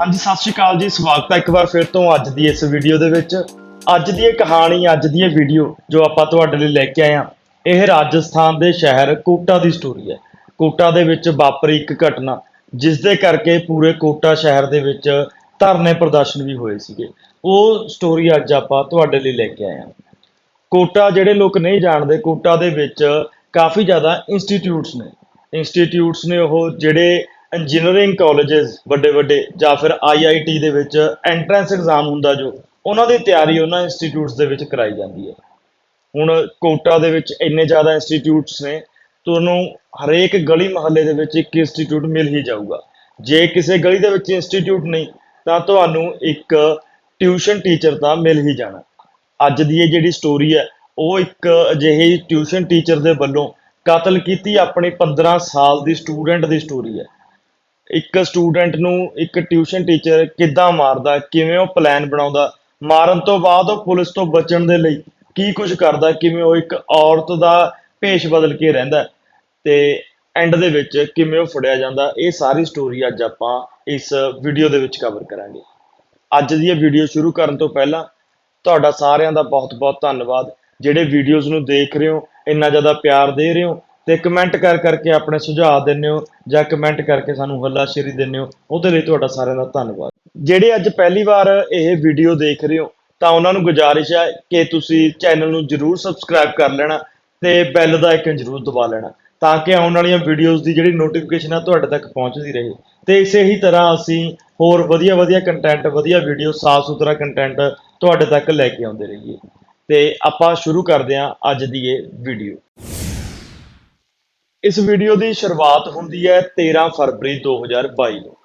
ਹਾਂਜੀ, ਸਤਿ ਸ਼੍ਰੀ ਅਕਾਲ ਜੀ। ਸਵਾਗਤ ਹੈ ਇੱਕ ਵਾਰ ਫਿਰ ਤੋਂ ਅੱਜ ਦੀ ਇਸ ਵੀਡੀਓ ਦੇ ਵਿੱਚ। ਅੱਜ ਦੀ ਇਹ ਕਹਾਣੀ, ਅੱਜ ਦੀ ਇਹ ਵੀਡੀਓ ਜੋ ਆਪਾਂ ਤੁਹਾਡੇ ਲਈ ਲੈ ਕੇ ਆਏ ਹਾਂ, ਇਹ ਰਾਜਸਥਾਨ ਦੇ ਸ਼ਹਿਰ ਕੋਟਾ ਦੀ ਸਟੋਰੀ ਹੈ। ਕੋਟਾ ਦੇ ਵਿੱਚ ਵਾਪਰੀ ਇੱਕ ਘਟਨਾ, ਜਿਸ ਦੇ ਕਰਕੇ ਪੂਰੇ ਕੋਟਾ ਸ਼ਹਿਰ ਦੇ ਵਿੱਚ ਧਰਨੇ ਪ੍ਰਦਰਸ਼ਨ ਵੀ ਹੋਏ ਸੀਗੇ। ਉਹ ਸਟੋਰੀ ਅੱਜ ਆਪਾਂ ਤੁਹਾਡੇ ਲਈ ਲੈ ਕੇ ਆਏ ਹਾਂ। ਕੋਟਾ ਜਿਹੜੇ ਲੋਕ ਨਹੀਂ ਜਾਣਦੇ, ਕੋਟਾ ਦੇ ਵਿੱਚ ਕਾਫੀ ਜ਼ਿਆਦਾ ਇੰਸਟੀਚਿਊਟਸ ਨੇ। ਇੰਸਟੀਚਿਊਟਸ ਨੇ ਉਹ ਜਿਹੜੇ ਇੰਜੀਨੀਅਰਿੰਗ ਕਾਲਜਸ ਵੱਡੇ ਵੱਡੇ ਜਾਂ ਫਿਰ ਆਈਆਈਟੀ ਦੇ ਵਿੱਚ ਐਂਟਰੈਂਸ ਐਗਜ਼ਾਮ ਹੁੰਦਾ ਜੋ, ਉਹਨਾਂ ਦੀ ਤਿਆਰੀ ਉਹਨਾਂ ਇੰਸਟੀਚਿਊਟਸ ਦੇ ਵਿੱਚ ਕਰਾਈ ਜਾਂਦੀ ਹੈ। ਹੁਣ ਕੋਟਾ ਦੇ ਵਿੱਚ ਇੰਨੇ ਜ਼ਿਆਦਾ ਇੰਸਟੀਚਿਊਟਸ ਨੇ ਤੁਹਾਨੂੰ ਹਰੇਕ ਗਲੀ ਮੁਹੱਲੇ ਦੇ ਵਿੱਚ ਇੱਕ ਇੰਸਟੀਚਿਊਟ ਮਿਲ ਹੀ ਜਾਊਗਾ। ਜੇ ਕਿਸੇ ਗਲੀ ਦੇ ਵਿੱਚ ਇੰਸਟੀਚਿਊਟ ਨਹੀਂ, ਤਾਂ ਤੁਹਾਨੂੰ ਇੱਕ ਟਿਊਸ਼ਨ ਟੀਚਰ ਤਾਂ ਮਿਲ ਹੀ ਜਾਣਾ। ਅੱਜ ਦੀ ਇਹ ਜਿਹੜੀ ਸਟੋਰੀ ਹੈ, ਉਹ ਇੱਕ ਅਜਿਹੇ ਟਿਊਸ਼ਨ ਟੀਚਰ ਦੇ ਵੱਲੋਂ ਕਤਲ ਕੀਤੀ ਆਪਣੀ 15 ਸਾਲ ਦੀ ਸਟੂਡੈਂਟ ਦੀ ਸਟੋਰੀ ਹੈ। ਇੱਕ ਸਟੂਡੈਂਟ ਨੂੰ ਇੱਕ ਟਿਊਸ਼ਨ ਟੀਚਰ ਕਿੱਦਾਂ ਮਾਰਦਾ, ਕਿਵੇਂ ਉਹ ਪਲਾਨ ਬਣਾਉਂਦਾ, ਮਾਰਨ ਤੋਂ ਬਾਅਦ ਉਹ ਪੁਲਿਸ ਤੋਂ ਬਚਣ ਦੇ ਲਈ ਕੀ ਕੁਝ ਕਰਦਾ, ਕਿਵੇਂ ਉਹ ਇੱਕ ਔਰਤ ਦਾ ਭੇਸ਼ ਬਦਲ ਕੇ ਰਹਿੰਦਾ ਹੈ ਤੇ ਐਂਡ ਦੇ ਵਿੱਚ ਕਿਵੇਂ ਉਹ ਫੜਿਆ ਜਾਂਦਾ, ਇਹ ਸਾਰੀ ਸਟੋਰੀ ਅੱਜ ਆਪਾਂ ਇਸ ਵੀਡੀਓ ਦੇ ਵਿੱਚ ਕਵਰ ਕਰਾਂਗੇ। ਅੱਜ ਦੀ ਇਹ ਵੀਡੀਓ ਸ਼ੁਰੂ ਕਰਨ ਤੋਂ ਪਹਿਲਾਂ ਤੁਹਾਡਾ ਸਾਰਿਆਂ ਦਾ ਬਹੁਤ-ਬਹੁਤ ਧੰਨਵਾਦ। ਜਿਹੜੇ ਵੀਡੀਓਜ਼ ਨੂੰ ਦੇਖ ਰਹੇ ਹੋ, ਇੰਨਾ ਜ਼ਿਆਦਾ ਪਿਆਰ ਦੇ ਰਹੇ ਹੋ ਤੇ ਕਮੈਂਟ ਕਰ ਕਰਕੇ ਆਪਣੇ ਸੁਝਾਅ ਦਿੰਦੇ ਹੋ ਜਾਂ ਕਮੈਂਟ ਕਰਕੇ ਸਾਨੂੰ ਹੱਲਾਸ਼ੇਰੀ ਦਿੰਦੇ ਹੋ ਉਹਦੇ ਲਈ ਤੁਹਾਡਾ ਸਾਰਿਆਂ ਦਾ ਧੰਨਵਾਦ। ਜਿਹੜੇ ਅੱਜ ਪਹਿਲੀ ਵਾਰ ਇਹ ਵੀਡੀਓ ਦੇਖ ਰਹੇ ਹੋ, ਤਾਂ ਉਹਨਾਂ ਨੂੰ ਗੁਜ਼ਾਰਿਸ਼ ਹੈ ਕਿ ਤੁਸੀਂ ਚੈਨਲ ਨੂੰ ਜਰੂਰ ਸਬਸਕ੍ਰਾਈਬ ਕਰ ਲੈਣਾ ਤੇ ਬੈਲ ਦਾ ਆਈਕਨ ਜਰੂਰ ਦਬਾ ਲੈਣਾ, ਤਾਂ ਕਿ ਆਉਣ ਵਾਲੀਆਂ ਵੀਡੀਓਜ਼ ਦੀ ਜਿਹੜੀ ਨੋਟੀਫਿਕੇਸ਼ਨ ਆ ਤੁਹਾਡੇ ਤੱਕ ਪਹੁੰਚਦੀ ਰਹੇ। ਤੇ ਇਸੇ ਹੀ ਤਰ੍ਹਾਂ ਅਸੀਂ ਹੋਰ ਵਧੀਆ ਵਧੀਆ ਕੰਟੈਂਟ ਵਧੀਆ ਵੀਡੀਓ ਸਾਫ਼ ਸੁਥਰਾ ਕੰਟੈਂਟ ਤੁਹਾਡੇ ਤੱਕ ਲੈ ਕੇ ਆਉਂਦੇ ਰਹੀਏ। ਤੇ ਆਪਾਂ ਸ਼ੁਰੂ ਕਰਦੇ ਹਾਂ ਅੱਜ ਦੀ ਇਹ ਵੀਡੀਓ ਇਸ ਵੀਡੀਓ ਦੀ ਸ਼ੁਰੂਆਤ ਹੁੰਦੀ ਹੈ 13 ਫਰਵਰੀ 2022 ਨੂੰ।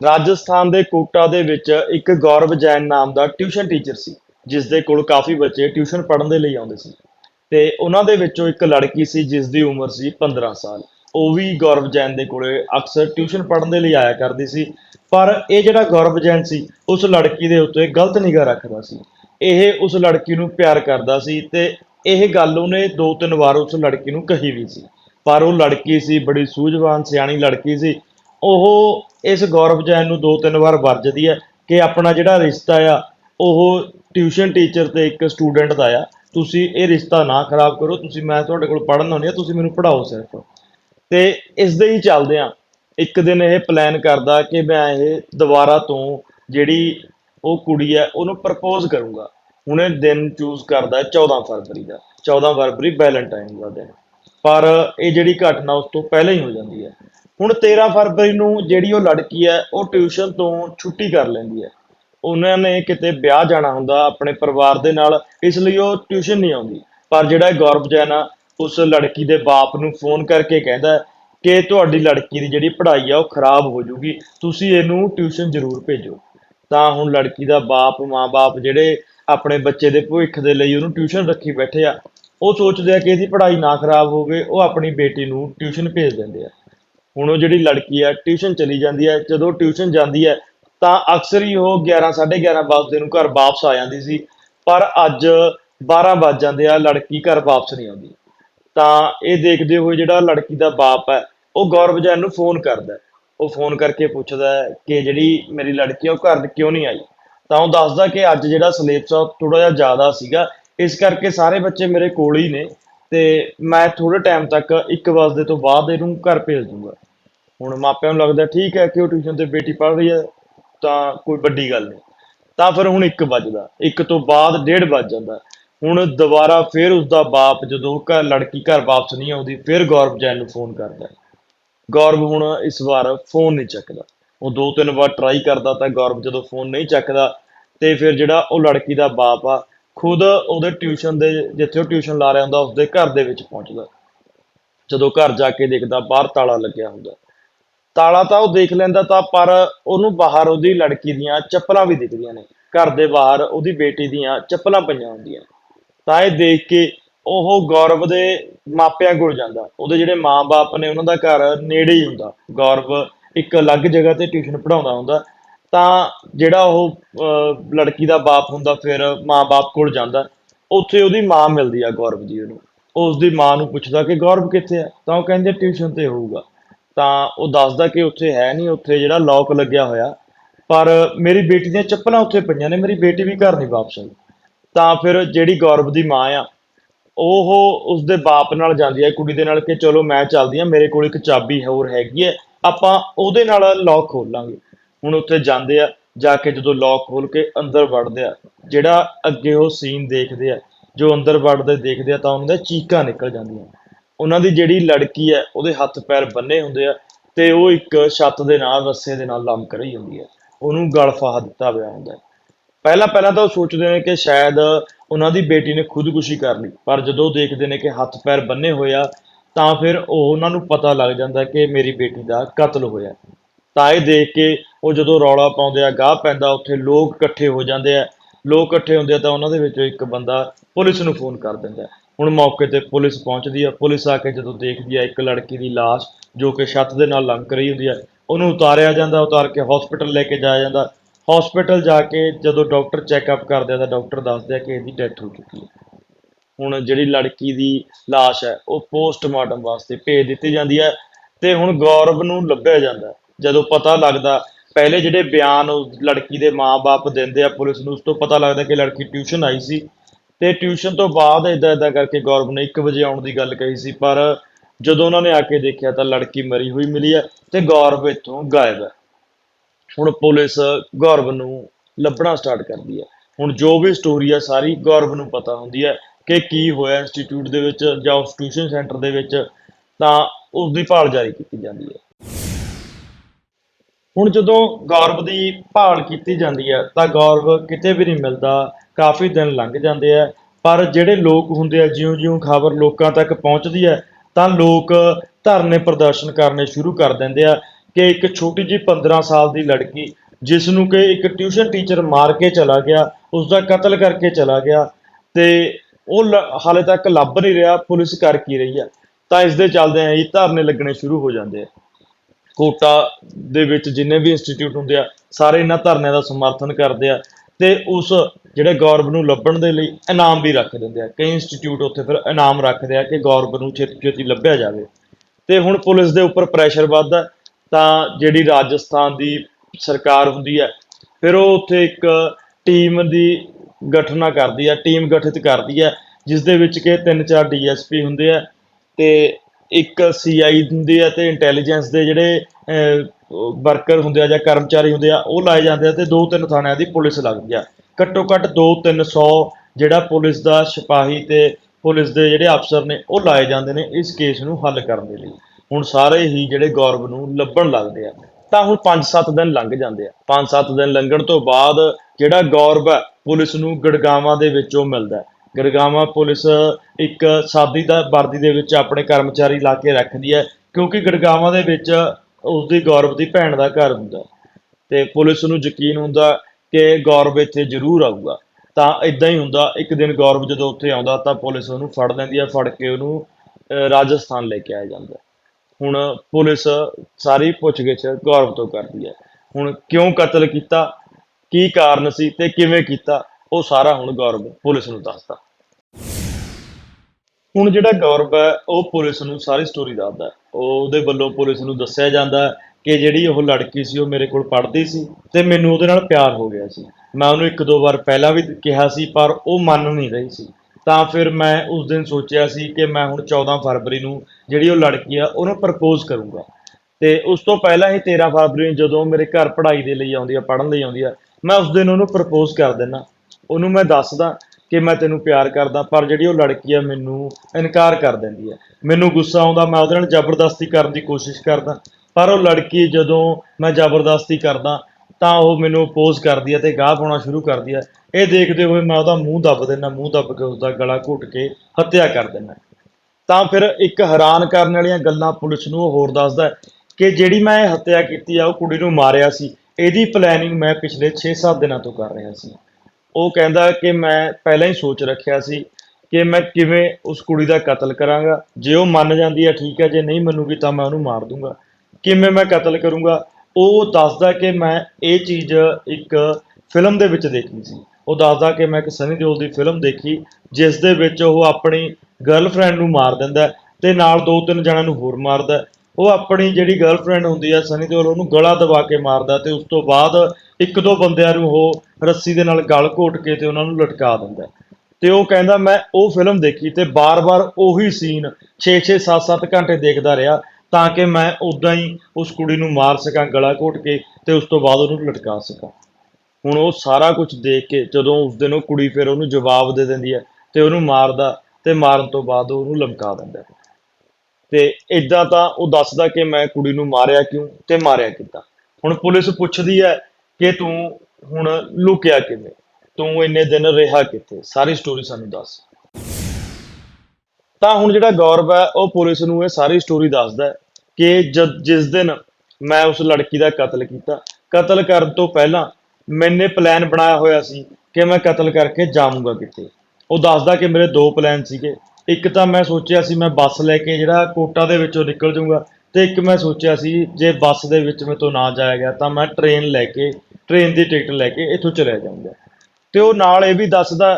ਰਾਜਸਥਾਨ ਦੇ ਕੋਟਾ ਦੇ ਵਿੱਚ ਇੱਕ ਗੌਰਵ ਜੈਨ ਨਾਮ ਦਾ ਟਿਊਸ਼ਨ ਟੀਚਰ ਸੀ ਜਿਸ ਦੇ ਕੋਲ ਕਾਫੀ ਬੱਚੇ ਟਿਊਸ਼ਨ ਪੜ੍ਹਨ ਦੇ ਲਈ ਆਉਂਦੇ ਸੀ। ਤੇ ਉਹਨਾਂ ਦੇ ਵਿੱਚੋਂ ਇੱਕ ਲੜਕੀ ਸੀ ਜਿਸ ਦੀ ਉਮਰ ਸੀ 15 ਸਾਲ। ਉਹ ਵੀ ਗੌਰਵ ਜੈਨ ਦੇ ਕੋਲੇ ਅਕਸਰ ਟਿਊਸ਼ਨ ਪੜ੍ਹਨ ਦੇ ਲਈ ਆਇਆ ਕਰਦੀ ਸੀ, ਪਰ ਇਹ ਜਿਹੜਾ ਗੌਰਵ ਜੈਨ ਸੀ, ਉਸ ਲੜਕੀ ਦੇ ਉੱਤੇ ਗਲਤ ਨਿਗਾਹ ਰੱਖਦਾ ਸੀ। ਇਹ ਉਸ ਲੜਕੀ ਨੂੰ ਪਿਆਰ ਕਰਦਾ ਸੀ ਤੇ ਇਹ ਗੱਲ ਉਹਨੇ ਦੋ ਤਿੰਨ ਵਾਰ ਉਸ ਲੜਕੀ ਨੂੰ ਕਹੀ ਵੀ ਸੀ। ਪਰ ਉਹ ਲੜਕੀ ਸੀ, ਬੜੀ ਸੂਝਵਾਨ, ਸਿਆਣੀ ਲੜਕੀ ਸੀ। ਉਹ ਇਸ ਗੌਰਵ ਜੈਨ ਨੂੰ ਦੋ ਤਿੰਨ ਵਾਰ ਵਰਜਦੀ ਹੈ ਕਿ ਆਪਣਾ ਜਿਹੜਾ ਰਿਸ਼ਤਾ ਆ, ਉਹ ਟਿਊਸ਼ਨ ਟੀਚਰ ਤੇ ਇੱਕ ਸਟੂਡੈਂਟ ਦਾ ਆ। ਤੁਸੀਂ ਇਹ ਰਿਸ਼ਤਾ ਨਾ ਖਰਾਬ ਕਰੋ, ਤੁਸੀਂ ਮੈਂ ਤੁਹਾਡੇ ਕੋਲ ਪੜ੍ਹਨ ਆਉਂਦੀ ਆ ਤੁਸੀਂ ਮੈਨੂੰ ਪੜ੍ਹਾਓ ਸਿਰਫ। ਤੇ ਇਸ ਦੇ ਹੀ ਚੱਲਦੇ ਆ ਇੱਕ ਦਿਨ ਇਹ ਪਲਾਨ ਕਰਦਾ ਕਿ ਮੈਂ ਇਹ ਦੁਬਾਰਾ ਤੋਂ ਜਿਹੜੀ ਉਹ ਕੁੜੀ ਹੈ, ਉਹਨੂੰ ਪ੍ਰਪੋਜ਼ ਕਰੂੰਗਾ। ਹੁਣ ਇਹ ਦਿਨ ਚੂਜ਼ ਕਰਦਾ 14 ਫਰਵਰੀ ਦਾ 14 ਫਰਵਰੀ ਵੈਲੈਂਟਾਈਨ ਦਾ ਦਿਨ। ਪਰ ਇਹ ਜਿਹੜੀ ਘਟਨਾ ਉਸ ਤੋਂ ਪਹਿਲਾਂ ਹੀ ਹੋ ਜਾਂਦੀ ਹੈ। ਹੁਣ 13 ਫਰਵਰੀ ਨੂੰ ਜਿਹੜੀ ਉਹ ਲੜਕੀ ਹੈ, ਉਹ ਟਿਊਸ਼ਨ ਤੋਂ ਛੁੱਟੀ ਕਰ ਲੈਂਦੀ ਹੈ। ਉਹਨਾਂ ਨੇ ਕਿਤੇ ਵਿਆਹ ਜਾਣਾ ਹੁੰਦਾ ਆਪਣੇ ਪਰਿਵਾਰ ਦੇ ਨਾਲ, ਇਸ ਲਈ ਉਹ ਟਿਊਸ਼ਨ ਨਹੀਂ ਆਉਂਦੀ। ਪਰ ਜਿਹੜਾ ਗੌਰਵ ਜੈਨ ਆ, ਉਸ ਲੜਕੀ ਦੇ ਬਾਪ ਨੂੰ ਫੋਨ ਕਰਕੇ ਕਹਿੰਦਾ ਕਿ ਤੁਹਾਡੀ ਲੜਕੀ ਦੀ ਜਿਹੜੀ ਪੜ੍ਹਾਈ ਆ, ਉਹ ਖਰਾਬ ਹੋ ਜੂਗੀ। ਤੁਸੀਂ ਇਹਨੂੰ ਟਿਊਸ਼ਨ ਜ਼ਰੂਰ ਭੇਜੋ। ਤਾਂ ਹੁਣ ਲੜਕੀ ਦਾ ਬਾਪ ਮਾਂ-ਬਾਪ ਜਿਹੜੇ ਆਪਣੇ ਬੱਚੇ ਦੇ ਭਵਿੱਖ ਦੇ ਲਈ ਉਹਨੂੰ ਟਿਊਸ਼ਨ ਰੱਖੀ ਬੈਠੇ ਆ ਉਹ ਸੋਚਦੇ ਆ ਕਿ ਇਹਦੀ ਪੜ੍ਹਾਈ ਨਾ ਖਰਾਬ ਹੋਵੇ, ਉਹ ਆਪਣੀ ਬੇਟੀ ਨੂੰ ਟਿਊਸ਼ਨ ਭੇਜ ਦਿੰਦੇ ਆ। ਹੁਣ ਉਹ ਜਿਹੜੀ ਲੜਕੀ ਆ, ਟਿਊਸ਼ਨ ਚਲੀ ਜਾਂਦੀ ਹੈ ਜਦੋਂ ਟਿਊਸ਼ਨ ਜਾਂਦੀ ਹੈ ਤਾਂ ਅਕਸਰ ਹੀ ਉਹ 11 11:30 ਵਜੇ ਨੂੰ ਘਰ ਵਾਪਸ ਆ ਜਾਂਦੀ ਸੀ। ਪਰ ਅੱਜ 12 ਵੱਜ ਜਾਂਦੇ ਆ, ਲੜਕੀ ਘਰ ਵਾਪਸ ਨਹੀਂ ਆਉਂਦੀ। ਤਾਂ ਇਹ ਦੇਖਦੇ ਹੋਏ ਜਿਹੜਾ ਲੜਕੀ ਦਾ ਬਾਪ ਹੈ ਉਹ ਗੌਰਵ ਜੈਨ ਨੂੰ ਫੋਨ ਕਰਦਾ। ਉਹ ਫੋਨ ਕਰਕੇ ਪੁੱਛਦਾ ਕਿ ਜਿਹੜੀ ਮੇਰੀ ਲੜਕੀ ਹੈ ਉਹ ਘਰ ਕਿਉਂ ਨਹੀਂ ਆਈ? ਤਾਂ ਉਹ ਦੱਸਦਾ ਕਿ ਅੱਜ ਜਿਹੜਾ ਸਿਲੇਬਸ ਆ ਥੋੜਾ ਜਿਹਾ ਜ਼ਿਆਦਾ ਸੀਗਾ ਇਸ ਕਰਕੇ ਸਾਰੇ ਬੱਚੇ ਮੇਰੇ ਕੋਲ ਹੀ ਨੇ ਤੇ ਮੈਂ ਥੋੜੇ ਟਾਈਮ ਤੱਕ 1 ਵਜੇ ਤੋਂ ਬਾਅਦ ਇਹਨੂੰ ਘਰ ਭੇਜ ਦੂੰਗਾ। ਹੁਣ ਮਾਪਿਆਂ ਨੂੰ ਲੱਗਦਾ ਠੀਕ ਹੈ ਕਿ ਉਹ ਟਿਊਸ਼ਨ ਤੇ ਬੇਟੀ ਪੜ੍ਹ ਰਹੀ ਹੈ, ਤਾਂ ਕੋਈ ਵੱਡੀ ਗੱਲ ਨਹੀਂ। ਤਾਂ ਫਿਰ ਹੁਣ 1 ਵੱਜਦਾ 1 ਤੋਂ ਬਾਅਦ 1:30 ਵੱਜ ਜਾਂਦਾ। ਹੁਣ ਦੁਬਾਰਾ ਫਿਰ ਉਸ ਦਾ ਬਾਪ ਜਦੋਂ ਘਰ, ਲੜਕੀ ਘਰ ਵਾਪਸ ਨਹੀਂ ਆਉਂਦੀ, ਫਿਰ ਗੌਰਵ ਜੈਨ ਨੂੰ ਫੋਨ ਕਰਦਾ ਗੌਰਵ ਹੁਣ ਇਸ ਵਾਰ ਫੋਨ ਨਹੀਂ ਚੱਕਦਾ। ਉਹ ਦੋ ਤਿੰਨ ਵਾਰ ਟਰਾਈ ਕਰਦਾ ਤਾਂ ਗੌਰਵ ਜਦੋਂ ਫੋਨ ਨਹੀਂ ਚੱਕਦਾ ਤੇ ਫਿਰ ਜਿਹੜਾ ਉਹ ਲੜਕੀ ਦਾ ਬਾਪ ਆ ਖੁਦ ਉਹਦੇ ਟਿਊਸ਼ਨ ਦੇ ਜਿੱਥੇ ਉਹ ਟਿਊਸ਼ਨ ਲਾ ਰਿਹਾ ਹੁੰਦਾ, ਉਸਦੇ ਘਰ ਦੇ ਵਿੱਚ ਪਹੁੰਚਦਾ। ਜਦੋਂ ਘਰ ਜਾ ਕੇ ਦੇਖਦਾ, ਬਾਹਰ ਤਾਲਾ ਲੱਗਿਆ ਹੁੰਦਾ। ਤਾਲਾ ਤਾਂ ਉਹ ਦੇਖ ਲੈਂਦਾ ਤਾਂ, ਪਰ ਉਹਨੂੰ ਬਾਹਰ ਉਹਦੀ ਲੜਕੀ ਦੀਆਂ ਚੱਪਲਾਂ ਵੀ ਦਿਖਦੀਆਂ ਨੇ। ਘਰ ਦੇ ਬਾਹਰ ਉਹਦੀ ਬੇਟੀ ਦੀਆਂ ਚੱਪਲਾਂ ਪਈਆਂ ਹੁੰਦੀਆਂ ਤਾਂ ਇਹ ਦੇਖ ਕੇ ਉਹ ਗੌਰਵ ਦੇ ਮਾਪਿਆਂ ਕੋਲ ਜਾਂਦਾ। ਉਹਦੇ ਜਿਹੜੇ ਮਾਂ-ਬਾਪ ਨੇ ਉਹਨਾਂ ਦਾ ਘਰ ਨੇੜੇ ਹੀ ਹੁੰਦਾ। ਗੌਰਵ ਇੱਕ ਅਲੱਗ ਜਗ੍ਹਾ ਤੇ ਟਿਊਸ਼ਨ ਪੜਾਉਂਦਾ ਹੁੰਦਾ। ਤਾਂ ਜਿਹੜਾ ਉਹ ਲੜਕੀ ਦਾ ਬਾਪ ਹੁੰਦਾ, ਫਿਰ ਮਾਂ-ਬਾਪ ਕੋਲ ਜਾਂਦਾ। ਉੱਥੇ ਉਹਦੀ ਮਾਂ ਮਿਲਦੀ ਆ ਗੌਰਵ ਜੀ ਉਹਨੂੰ ਉਹ ਉਸਦੀ ਮਾਂ ਨੂੰ ਪੁੱਛਦਾ ਕਿ ਗੌਰਵ ਕਿੱਥੇ ਆ? ਤਾਂ ਉਹ ਕਹਿੰਦੇ ਟਿਊਸ਼ਨ ਤੇ ਹੋਊਗਾ। ਤਾਂ ਉਹ ਦੱਸਦਾ ਕਿ ਉੱਥੇ ਹੈ ਨਹੀਂ, ਉੱਥੇ ਜਿਹੜਾ ਲੌਕ ਲੱਗਿਆ ਹੋਇਆ। ਪਰ ਮੇਰੀ ਬੇਟੀ ਦੀਆਂ ਚੱਪਲਾਂ ਉੱਥੇ ਪਈਆਂ ਨੇ, ਮੇਰੀ ਬੇਟੀ ਵੀ ਘਰ ਨਹੀਂ ਵਾਪਸ ਆਈ। ਤਾਂ ਫਿਰ ਜਿਹੜੀ ਗੌਰਵ ਦੀ ਮਾਂ ਆ, ਉਹ ਉਸਦੇ ਬਾਪ ਨਾਲ ਜਾਂਦੀ ਹੈ ਕੁੜੀ ਦੇ ਨਾਲ ਕਿ ਚਲੋ ਮੈਂ ਚੱਲਦੀ ਆ, ਮੇਰੇ ਕੋਲ ਇੱਕ ਚਾਬੀ ਹੋਰ ਹੈਗੀ ਹੈ ਆਪਾਂ ਉਹਦੇ ਨਾਲ ਲੌਕ ਖੋਲ ਲਾਂਗੇ। ਹੁਣ ਉੱਥੇ ਜਾਂਦੇ ਆ, ਜਾ ਕੇ ਜਦੋਂ ਲੌਕ ਖੋਲ ਕੇ ਅੰਦਰ ਵੜਦੇ ਆ, ਜਿਹੜਾ ਅੱਗੇ ਉਹ ਸੀਨ ਦੇਖਦੇ ਆ, ਜੋ ਅੰਦਰ ਵੜਦੇ ਦੇਖਦੇ ਆ ਤਾਂ ਉਹਨਾਂ ਦੇ ਚੀਕਾਂ ਨਿਕਲ ਜਾਂਦੀਆਂ। ਉਹਨਾਂ ਦੀ ਜਿਹੜੀ ਲੜਕੀ ਹੈ ਉਹਦੇ ਹੱਥ ਪੈਰ ਬੰਨੇ ਹੁੰਦੇ ਆ ਤੇ ਉਹ ਇੱਕ ਛੱਤ ਦੇ ਨਾਲ, ਰੱਸੇ ਦੇ ਨਾਲ ਲੰਮਕ ਰਹੀ ਹੁੰਦੀ ਹੈ ਉਹਨੂੰ ਗਲ ਫਾਹ ਦਿੱਤਾ ਹੋਇਆ ਹੁੰਦਾ ਹੈ। ਪਹਿਲਾਂ ਪਹਿਲਾਂ ਤਾਂ ਉਹ ਸੋਚਦੇ ਨੇ ਕਿ ਸ਼ਾਇਦ ਉਹਨਾਂ ਦੀ ਬੇਟੀ ਨੇ ਖੁਦਕੁਸ਼ੀ ਕਰ ਲਈ, ਪਰ ਜਦੋਂ ਦੇਖਦੇ ਨੇ ਕਿ ਹੱਥ ਪੈਰ ਬੰਨੇ ਹੋਏ ਆ, ਤਾਂ ਫਿਰ ਉਹ ਉਹਨਾਂ ਨੂੰ ਪਤਾ ਲੱਗ ਜਾਂਦਾ ਕਿ ਮੇਰੀ ਬੇਟੀ ਦਾ ਕਤਲ ਹੋਇਆ। ਤਾਂ ਇਹ ਦੇਖ ਕੇ ਉਹ ਜਦੋਂ ਰੌਲਾ ਪਾਉਂਦੇ ਆ, ਗਾਹ ਪੈਂਦਾ, ਉੱਥੇ ਲੋਕ ਇਕੱਠੇ ਹੋ ਜਾਂਦੇ ਆ। ਲੋਕ ਇਕੱਠੇ ਹੁੰਦੇ ਆ ਤਾਂ ਉਹਨਾਂ ਦੇ ਵਿੱਚੋਂ ਇੱਕ ਬੰਦਾ ਪੁਲਿਸ ਨੂੰ ਫੋਨ ਕਰ ਦਿੰਦਾ ਹੁਣ ਮੌਕੇ ਤੇ ਪੁਲਿਸ ਪਹੁੰਚਦੀ ਆ। ਪੁਲਿਸ ਆ ਕੇ ਜਦੋਂ ਦੇਖਦੀ ਆ, ਇੱਕ ਲੜਕੀ ਦੀ ਲਾਸ਼ ਜੋ ਕਿ ਛੱਤ ਦੇ ਨਾਲ ਲੰਘ ਰਹੀ ਹੁੰਦੀ ਆ, ਉਹਨੂੰ ਉਤਾਰਿਆ ਜਾਂਦਾ, ਉਤਾਰ ਕੇ ਹਸਪੀਟਲ ਲੈ ਕੇ ਜਾਇਆ ਜਾਂਦਾ। ਹਸਪੀਟਲ ਜਾ ਕੇ ਜਦੋਂ ਡਾਕਟਰ ਚੈੱਕਅਪ ਕਰਦੇ ਆ ਤਾਂ ਡਾਕਟਰ ਦੱਸਦੇ ਆ ਕਿ ਇਹਦੀ ਡੈਥ ਹੋ ਚੁੱਕੀ ਹੈ। ਹੁਣ ਜਿਹੜੀ ਲੜਕੀ ਦੀ ਲਾਸ਼ ਹੈ, ਉਹ ਪੋਸਟਮਾਰਟਮ ਵਾਸਤੇ ਭੇਜ ਦਿੱਤੀ ਜਾਂਦੀ ਹੈ ਤੇ ਹੁਣ ਗੌਰਵ ਨੂੰ ਲੱਭਿਆ ਜਾਂਦਾ ਜਦੋਂ ਪਤਾ ਲੱਗਦਾ ਪਹਿਲੇ ਜਿਹੜੇ ਬਿਆਨ ਉਸ ਲੜਕੀ ਦੇ ਮਾਪੇ ਦਿੰਦੇ ਆ ਪੁਲਿਸ ਨੂੰ, ਉਸ ਤੋਂ ਪਤਾ ਲੱਗਦਾ ਕਿ ਲੜਕੀ ਟਿਊਸ਼ਨ ਆਈ ਸੀ। ਤੇ ਟਿਊਸ਼ਨ ਤੋਂ ਬਾਅਦ ਇਦਾਂ ਇਦਾਂ ਕਰਕੇ ਗੌਰਵ ਨੇ 1 ਵਜੇ ਆਉਣ ਦੀ ਗੱਲ ਕਹੀ ਸੀ, ਪਰ ਜਦੋਂ ਉਹਨਾਂ ਨੇ ਆ ਕੇ ਦੇਖਿਆ ਤਾਂ ਲੜਕੀ ਮਰੀ ਹੋਈ ਮਿਲੀ ਹੈ ਤੇ ਗੌਰਵ ਇੱਥੋਂ ਗਾਇਬ ਹੈ ਹੁਣ ਪੁਲਿਸ ਗੌਰਵ ਨੂੰ ਲੱਭਣਾ ਸਟਾਰਟ ਕਰਦੀ ਹੈ ਹੁਣ ਜੋ ਵੀ ਸਟੋਰੀ ਹੈ ਸਾਰੀ ਗੌਰਵ ਨੂੰ ਪਤਾ ਹੁੰਦੀ ਹੈ ਕਿ ਕੀ ਹੋਇਆ ਇੰਸਟੀਚਿਊਟ ਦੇ ਵਿੱਚ ਜਾਂ ਉਸ ਟਿਊਸ਼ਨ ਸੈਂਟਰ ਦੇ ਵਿੱਚ, ਤਾਂ ਉਸ ਦੀ ਭਾਲ ਜਾਰੀ ਕੀਤੀ ਜਾਂਦੀ ਹੈ ਹੁਣ ਜਦੋਂ ਗੌਰਵ ਦੀ ਭਾਲ ਕੀਤੀ ਜਾਂਦੀ ਹੈ, ਤਾਂ ਗੌਰਵ ਕਿਤੇ ਵੀ ਨਹੀਂ ਮਿਲਦਾ, ਕਾਫੀ ਦਿਨ ਲੰਘ ਜਾਂਦੇ ਆ। ਪਰ ਜਿਹੜੇ ਲੋਕ ਹੁੰਦੇ ਆ, ਜਿਉਂ-ਜਿਉਂ ਖਬਰ ਲੋਕਾਂ ਤੱਕ ਪਹੁੰਚਦੀ ਹੈ, ਤਾਂ ਲੋਕ ਧਰਨੇ ਪ੍ਰਦਰਸ਼ਨ ਕਰਨੇ ਸ਼ੁਰੂ ਕਰ ਦਿੰਦੇ ਆ ਕਿ ਇੱਕ ਛੋਟੀ ਜਿਹੀ 15 ਸਾਲ ਦੀ ਲੜਕੀ, ਜਿਸ ਨੂੰ ਕਿ ਇੱਕ ਟਿਊਸ਼ਨ ਟੀਚਰ ਮਾਰ ਕੇ ਚਲਾ ਗਿਆ ਉਸ ਦਾ ਕਤਲ ਕਰਕੇ ਚਲਾ ਗਿਆ ਤੇ ਉਹ ਲ- ਹਾਲੇ ਤੱਕ ਲੱਭ ਨਹੀਂ ਰਿਹਾ, ਪੁਲਿਸ ਕਰ ਕੀ ਰਹੀ ਆ ਤਾਂ ਇਸ ਦੇ ਚੱਲਦੇ ਆ ਇਹ ਧਰਨੇ ਲੱਗਣੇ ਸ਼ੁਰੂ ਹੋ ਜਾਂਦੇ ਆ। ਕੋਟਾ ਦੇ ਵਿੱਚ ਜਿੰਨੇ ਵੀ ਇੰਸਟੀਚਿਊਟ ਹੁੰਦੇ ਆ, ਸਾਰੇ ਇਹਨਾਂ ਧਰਨਿਆਂ ਦਾ ਸਮਰਥਨ ਕਰਦੇ ਆ ਤੇ ਉਸ ਜਿਹੜੇ ਗੌਰਵ ਨੂੰ ਲੱਭਣ ਦੇ ਲਈ ਇਨਾਮ ਵੀ ਰੱਖ ਦਿੰਦੇ ਆ। ਕਈ ਇੰਸਟੀਚਿਊਟ ਉੱਥੇ ਫਿਰ ਇਨਾਮ ਰੱਖਦੇ ਆ ਕਿ ਗੌਰਵ ਨੂੰ ਛੇਤੀ ਛੇਤੀ ਲੱਭਿਆ ਜਾਵੇ। ਤੇ ਹੁਣ ਪੁਲਿਸ ਦੇ ਉੱਪਰ ਪ੍ਰੈਸ਼ਰ ਵੱਧਦਾ ਤਾਂ ਜਿਹੜੀ ਰਾਜਸਥਾਨ ਦੀ ਸਰਕਾਰ ਹੁੰਦੀ ਹੈ, ਫਿਰ ਉਹ ਉੱਥੇ ਇੱਕ ਟੀਮ ਦੀ ਗਠਨਾ ਕਰਦੀ ਹੈ ਟੀਮ ਗਠਿਤ ਕਰਦੀ ਹੈ ਜਿਸ ਦੇ ਵਿੱਚ ਕਿ ਤਿੰਨ ਚਾਰ ਡੀਐਸਪੀ ਹੁੰਦੇ ਆ ਤੇ ਇੱਕ ਸੀਆਈ ਹੁੰਦੀ ਹੈ ਤੇ ਇੰਟੈਲੀਜੈਂਸ ਦੇ ਜਿਹੜੇ ਵਰਕਰ ਹੁੰਦੇ ਆ ਜਾਂ ਕਰਮਚਾਰੀ ਹੁੰਦੇ ਆ, ਉਹ ਲਾਏ ਜਾਂਦੇ ਆ ਤੇ ਦੋ ਤਿੰਨ ਥਾਣਿਆਂ ਦੀ ਪੁਲਿਸ ਲੱਗਦੀ ਆ। ਘੱਟੋ ਘੱਟ 2-300 ਜਿਹੜਾ ਪੁਲਿਸ ਦਾ ਸਿਪਾਹੀ ਤੇ ਪੁਲਿਸ ਦੇ ਜਿਹੜੇ ਅਫਸਰ ਨੇ, ਉਹ ਲਾਏ ਜਾਂਦੇ ਨੇ ਇਸ ਕੇਸ ਨੂੰ ਹੱਲ ਕਰਨ ਦੇ ਲਈ। ਹੁਣ ਸਾਰੇ ਹੀ ਜਿਹੜੇ ਗੌਰਵ ਨੂੰ ਲੱਭਣ ਲੱਗਦੇ ਆ, ਤਾਂ ਹੁਣ 5-7 ਦਿਨ ਲੰਘ ਜਾਂਦੇ ਆ। 5-7 ਦਿਨ ਲੰਘਣ ਤੋਂ ਬਾਅਦ ਜਿਹੜਾ ਗੌਰਵ ਹੈ ਪੁਲਿਸ ਨੂੰ ਗੜਗਾਵਾਂ ਦੇ ਵਿੱਚੋਂ ਮਿਲਦਾ। ਗੜਗਾਵਾਂ ਪੁਲਿਸ ਇੱਕ ਸਾਦੀ ਦਾ ਵਰਦੀ ਦੇ ਵਿੱਚ ਆਪਣੇ ਕਰਮਚਾਰੀ ਲਾ ਕੇ ਰੱਖਦੀ ਹੈ, ਕਿਉਂਕਿ ਗੜਗਾਵਾਂ ਦੇ ਵਿੱਚ ਉਸਦੀ ਗੌਰਵ ਦੀ ਭੈਣ ਦਾ ਘਰ ਹੁੰਦਾ ਹੈ। ਤੇ ਪੁਲਿਸ ਨੂੰ ਯਕੀਨ ਹੁੰਦਾ ਕਿ ਗੌਰਵ ਇੱਥੇ ਜ਼ਰੂਰ ਆਊਗਾ ਤਾਂ ਇਦਾਂ ਹੀ ਹੁੰਦਾ, ਇੱਕ ਦਿਨ ਗੌਰਵ ਜਦੋਂ ਉੱਥੇ ਆਉਂਦਾ ਤਾਂ ਪੁਲਿਸ ਉਹਨੂੰ ਫੜ ਲੈਂਦੀ ਹੈ, ਫੜ ਕੇ ਉਹਨੂੰ ਰਾਜਸਥਾਨ ਲੈ ਕੇ ਆਇਆ ਜਾਂਦਾ ਹੁਣ ਪੁਲਿਸ ਸਾਰੀ ਪੁੱਛਗਿੱਛ ਗੌਰਵ ਤੋਂ ਕਰਦੀ ਹੈ ਹੁਣ ਕਿਉਂ ਕਤਲ ਕੀਤਾ, ਕੀ ਕਾਰਨ ਸੀ ਤੇ ਕਿਵੇਂ ਕੀਤਾ ਉਹ ਸਾਰਾ ਹੁਣ ਗੌਰਵ ਪੁਲਿਸ ਨੂੰ ਦੱਸਦਾ। ਹੁਣ ਜਿਹੜਾ ਗੌਰਵ ਹੈ, ਉਹ ਪੁਲਿਸ ਨੂੰ ਸਾਰੀ ਸਟੋਰੀ ਦੱਸਦਾ ਉਹ ਉਹਦੇ ਵੱਲੋਂ ਪੁਲਿਸ ਨੂੰ ਦੱਸਿਆ ਜਾਂਦਾ ਕਿ ਜਿਹੜੀ ਉਹ ਲੜਕੀ ਸੀ, ਉਹ ਮੇਰੇ ਕੋਲ ਪੜ੍ਹਦੀ ਸੀ ਤੇ ਮੈਨੂੰ ਉਹਦੇ ਨਾਲ ਪਿਆਰ ਹੋ ਗਿਆ ਸੀ। ਮੈਂ ਉਹਨੂੰ ਇੱਕ ਦੋ ਵਾਰ ਪਹਿਲਾਂ ਵੀ ਕਿਹਾ ਸੀ, ਪਰ ਉਹ ਮੰਨ ਨਹੀਂ ਰਹੀ ਸੀ। ਤਾਂ ਫਿਰ ਮੈਂ ਉਸ ਦਿਨ ਸੋਚਿਆ ਸੀ ਕਿ ਮੈਂ ਹੁਣ 14 ਫਰਵਰੀ ਨੂੰ ਜਿਹੜੀ ਉਹ ਲੜਕੀ ਆ, ਉਹਨੂੰ ਪ੍ਰਪੋਜ਼ ਕਰੂੰਗਾ। ਤੇ ਉਸ ਤੋਂ ਪਹਿਲਾਂ ਹੀ 13 ਫਰਵਰੀ ਨੂੰ ਜਦੋਂ ਮੇਰੇ ਘਰ ਪੜ੍ਹਾਈ ਦੇ ਲਈ ਆਉਂਦੀ ਆ, ਪੜ੍ਹਨ ਲਈ ਆਉਂਦੀ ਆ, ਮੈਂ ਉਸ ਦਿਨ ਉਹਨੂੰ ਪ੍ਰਪੋਜ਼ ਕਰ ਦਿੰਦਾ। ਉਹਨੂੰ ਮੈਂ ਦੱਸਦਾ ਕਿ ਮੈਂ ਤੈਨੂੰ ਪਿਆਰ ਕਰਦਾ, ਪਰ ਜਿਹੜੀ ਉਹ ਲੜਕੀ ਆ ਮੈਨੂੰ ਇਨਕਾਰ ਕਰ ਦਿੰਦੀ ਹੈ ਮੈਨੂੰ ਗੁੱਸਾ ਆਉਂਦਾ, ਮੈਂ ਉਹਦੇ ਨਾਲ ਜ਼ਬਰਦਸਤੀ ਕਰਨ ਦੀ ਕੋਸ਼ਿਸ਼ ਕਰਦਾ, ਪਰ ਉਹ ਲੜਕੀ ਜਦੋਂ ਮੈਂ ਜ਼ਬਰਦਸਤੀ ਕਰਦਾ, ਤਾਂ ਉਹ ਮੈਨੂੰ ਅਪੋਜ਼ ਕਰਦੀ ਹੈ ਤੇ ਗਾਹ ਪਾਉਣਾ ਸ਼ੁਰੂ ਕਰਦੀ ਹੈ ਇਹ ਦੇਖਦੇ ਹੋਏ ਮੈਂ ਉਹਦਾ ਮੂੰਹ ਦੱਬ ਦਿੰਦਾ, ਮੂੰਹ ਦੱਬ ਕੇ ਉਸਦਾ ਗਲਾ ਘੁੱਟ ਕੇ ਹੱਤਿਆ ਕਰ ਦਿੰਦਾ। ਤਾਂ ਫਿਰ ਇੱਕ ਹੈਰਾਨ ਕਰਨ ਵਾਲੀਆਂ ਗੱਲਾਂ ਪੁਲਿਸ ਨੂੰ ਉਹ ਹੋਰ ਦੱਸਦਾ ਕਿ ਜਿਹੜੀ ਮੈਂ ਇਹ ਹੱਤਿਆ ਕੀਤੀ ਆ, ਉਹ ਕੁੜੀ ਨੂੰ ਮਾਰਿਆ ਸੀ। ਇਹਦੀ ਪਲੈਨਿੰਗ ਮੈਂ ਪਿਛਲੇ 6-7 ਦਿਨਾਂ ਤੋਂ ਕਰ ਰਿਹਾ ਸੀ। ਉਹ ਕਹਿੰਦਾ ਕਿ ਮੈਂ ਪਹਿਲਾਂ ਹੀ ਸੋਚ ਰੱਖਿਆ ਸੀ ਕਿ ਮੈਂ ਕਿਵੇਂ ਉਸ ਕੁੜੀ ਦਾ ਕਤਲ ਕਰਾਂਗਾ। ਜੇ ਉਹ ਮੰਨ ਜਾਂਦੀ ਹੈ ਠੀਕ ਹੈ ਜੇ ਨਹੀਂ ਮੰਨੂਗੀ ਤਾਂ ਮੈਂ ਉਹਨੂੰ ਮਾਰ ਦੂੰਗਾ। ਕਿਵੇਂ ਮੈਂ ਕਤਲ ਕਰੂੰਗਾ? ਉਹ ਦੱਸਦਾ ਕਿ ਮੈਂ ਇਹ ਚੀਜ਼ ਇੱਕ ਫਿਲਮ ਦੇ ਵਿੱਚ ਦੇਖੀ ਸੀ। ਉਹ ਦੱਸਦਾ ਕਿ ਮੈਂ ਇੱਕ ਸਨੀ ਦਿਓਲ ਦੀ ਫਿਲਮ ਦੇਖੀ, ਜਿਸ ਦੇ ਵਿੱਚ ਉਹ ਆਪਣੀ ਗਰਲਫ੍ਰੈਂਡ ਨੂੰ ਮਾਰ ਦਿੰਦਾ ਹੈ ਤੇ ਨਾਲ ਦੋ ਤਿੰਨ ਜਣਿਆਂ ਨੂੰ ਹੋਰ ਮਾਰਦਾ ਉਹ ਆਪਣੀ ਜਿਹੜੀ ਗਰਲਫ੍ਰੈਂਡ ਹੁੰਦੀ ਆ ਸਨੀ ਦਿਓਲ, ਉਹਨੂੰ ਗਲਾ ਦਬਾ ਕੇ ਮਾਰਦਾ ਤੇ ਉਸ ਤੋਂ ਬਾਅਦ ਇੱਕ ਦੋ ਬੰਦਿਆਂ ਨੂੰ ਉਹ ਰੱਸੀ ਦੇ ਨਾਲ ਗਲ ਘੋਟ ਕੇ ਤੇ ਉਹਨਾਂ ਨੂੰ ਲਟਕਾ ਦਿੰਦਾ। ਤੇ ਉਹ ਕਹਿੰਦਾ, ਮੈਂ ਉਹ ਫਿਲਮ ਦੇਖੀ ਤੇ ਬਾਰ-ਬਾਰ ਉਹੀ ਸੀਨ 6-6 7-7 ਘੰਟੇ ਦੇਖਦਾ ਰਿਹਾ ਤਾਂ ਕਿ ਮੈਂ ਉਦਾਂ ਹੀ ਉਸ ਕੁੜੀ ਨੂੰ ਮਾਰ ਸਕਾਂ, ਗਲਾ ਘੋਟ ਕੇ ਤੇ ਉਸ ਤੋਂ ਬਾਅਦ ਉਹਨੂੰ ਲਟਕਾ ਸਕਾਂ। ਹੁਣ ਉਹ ਸਾਰਾ ਕੁਝ ਦੇਖ ਕੇ ਜਦੋਂ ਉਸ ਦਿਨ ਉਹ ਕੁੜੀ ਫਿਰ ਉਹਨੂੰ ਜਵਾਬ ਦੇ ਦਿੰਦੀ ਹੈ ਤੇ ਉਹਨੂੰ ਮਾਰਦਾ ਤੇ ਮਾਰਨ ਤੋਂ ਬਾਅਦ ਉਹਨੂੰ ਲਮਕਾ ਦਿੰਦਾ। ਤੇ ਇਦਾਂ ਤਾਂ ਉਹ ਦੱਸਦਾ ਕਿ ਮੈਂ ਕੁੜੀ ਨੂੰ ਮਾਰਿਆ ਕਿਉਂ ਤੇ ਮਾਰਿਆ ਕਿੱਦਾਂ? ਹੁਣ ਪੁਲਿਸ ਪੁੱਛਦੀ ਹੈ ਕਿ ਤੂੰ ਹੁਣ ਲੁਕਿਆ ਕਿਵੇਂ? ਤੂੰ ਇੰਨੇ ਦਿਨ ਰਿਹਾ ਕਿੱਥੇ? ਸਾਰੀ ਸਟੋਰੀ ਸਾਨੂੰ ਦੱਸ। ਤਾਂ ਹੁਣ ਜਿਹੜਾ ਗੌਰਵ ਹੈ, ਉਹ ਪੁਲਿਸ ਨੂੰ ਇਹ ਸਾਰੀ ਸਟੋਰੀ ਦੱਸਦਾ ਕਿ ਜਦ ਜਿਸ ਦਿਨ ਮੈਂ ਉਸ ਲੜਕੀ ਦਾ ਕਤਲ ਕੀਤਾ, ਕਤਲ ਕਰਨ ਤੋਂ ਪਹਿਲਾਂ ਮੈਨੇ ਪਲਾਨ ਬਣਾਇਆ ਹੋਇਆ ਸੀ ਕਿ ਮੈਂ ਕਤਲ ਕਰਕੇ ਜਾਵਾਂਗਾ ਕਿੱਥੇ? ਉਹ ਦੱਸਦਾ ਕਿ ਮੇਰੇ ਦੋ ਪਲਾਨ ਸੀਗੇ। ਇੱਕ ਤਾਂ ਮੈਂ ਸੋਚਿਆ ਸੀ ਮੈਂ ਬੱਸ ਲੈ ਕੇ ਜਿਹੜਾ ਕੋਟਾ ਦੇ ਵਿੱਚੋਂ ਨਿਕਲ ਜਾਊਂਗਾ ਤੇ ਇੱਕ ਮੈਂ ਸੋਚਿਆ ਸੀ ਜੇ ਬੱਸ ਦੇ ਵਿੱਚ ਮੇਰੇ ਤੋਂ ਨਾ ਜਾਇਆ ਗਿਆ ਤਾਂ ਮੈਂ ਟ੍ਰੇਨ ਲੈ ਕੇ, ਟ੍ਰੇਨ ਦੀ ਟਿਕਟ ਲੈ ਕੇ ਇੱਥੋਂ ਚਲਿਆ ਜਾਊਂਗਾ। ਤੇ ਉਹ ਨਾਲ ਇਹ ਵੀ ਦੱਸਦਾ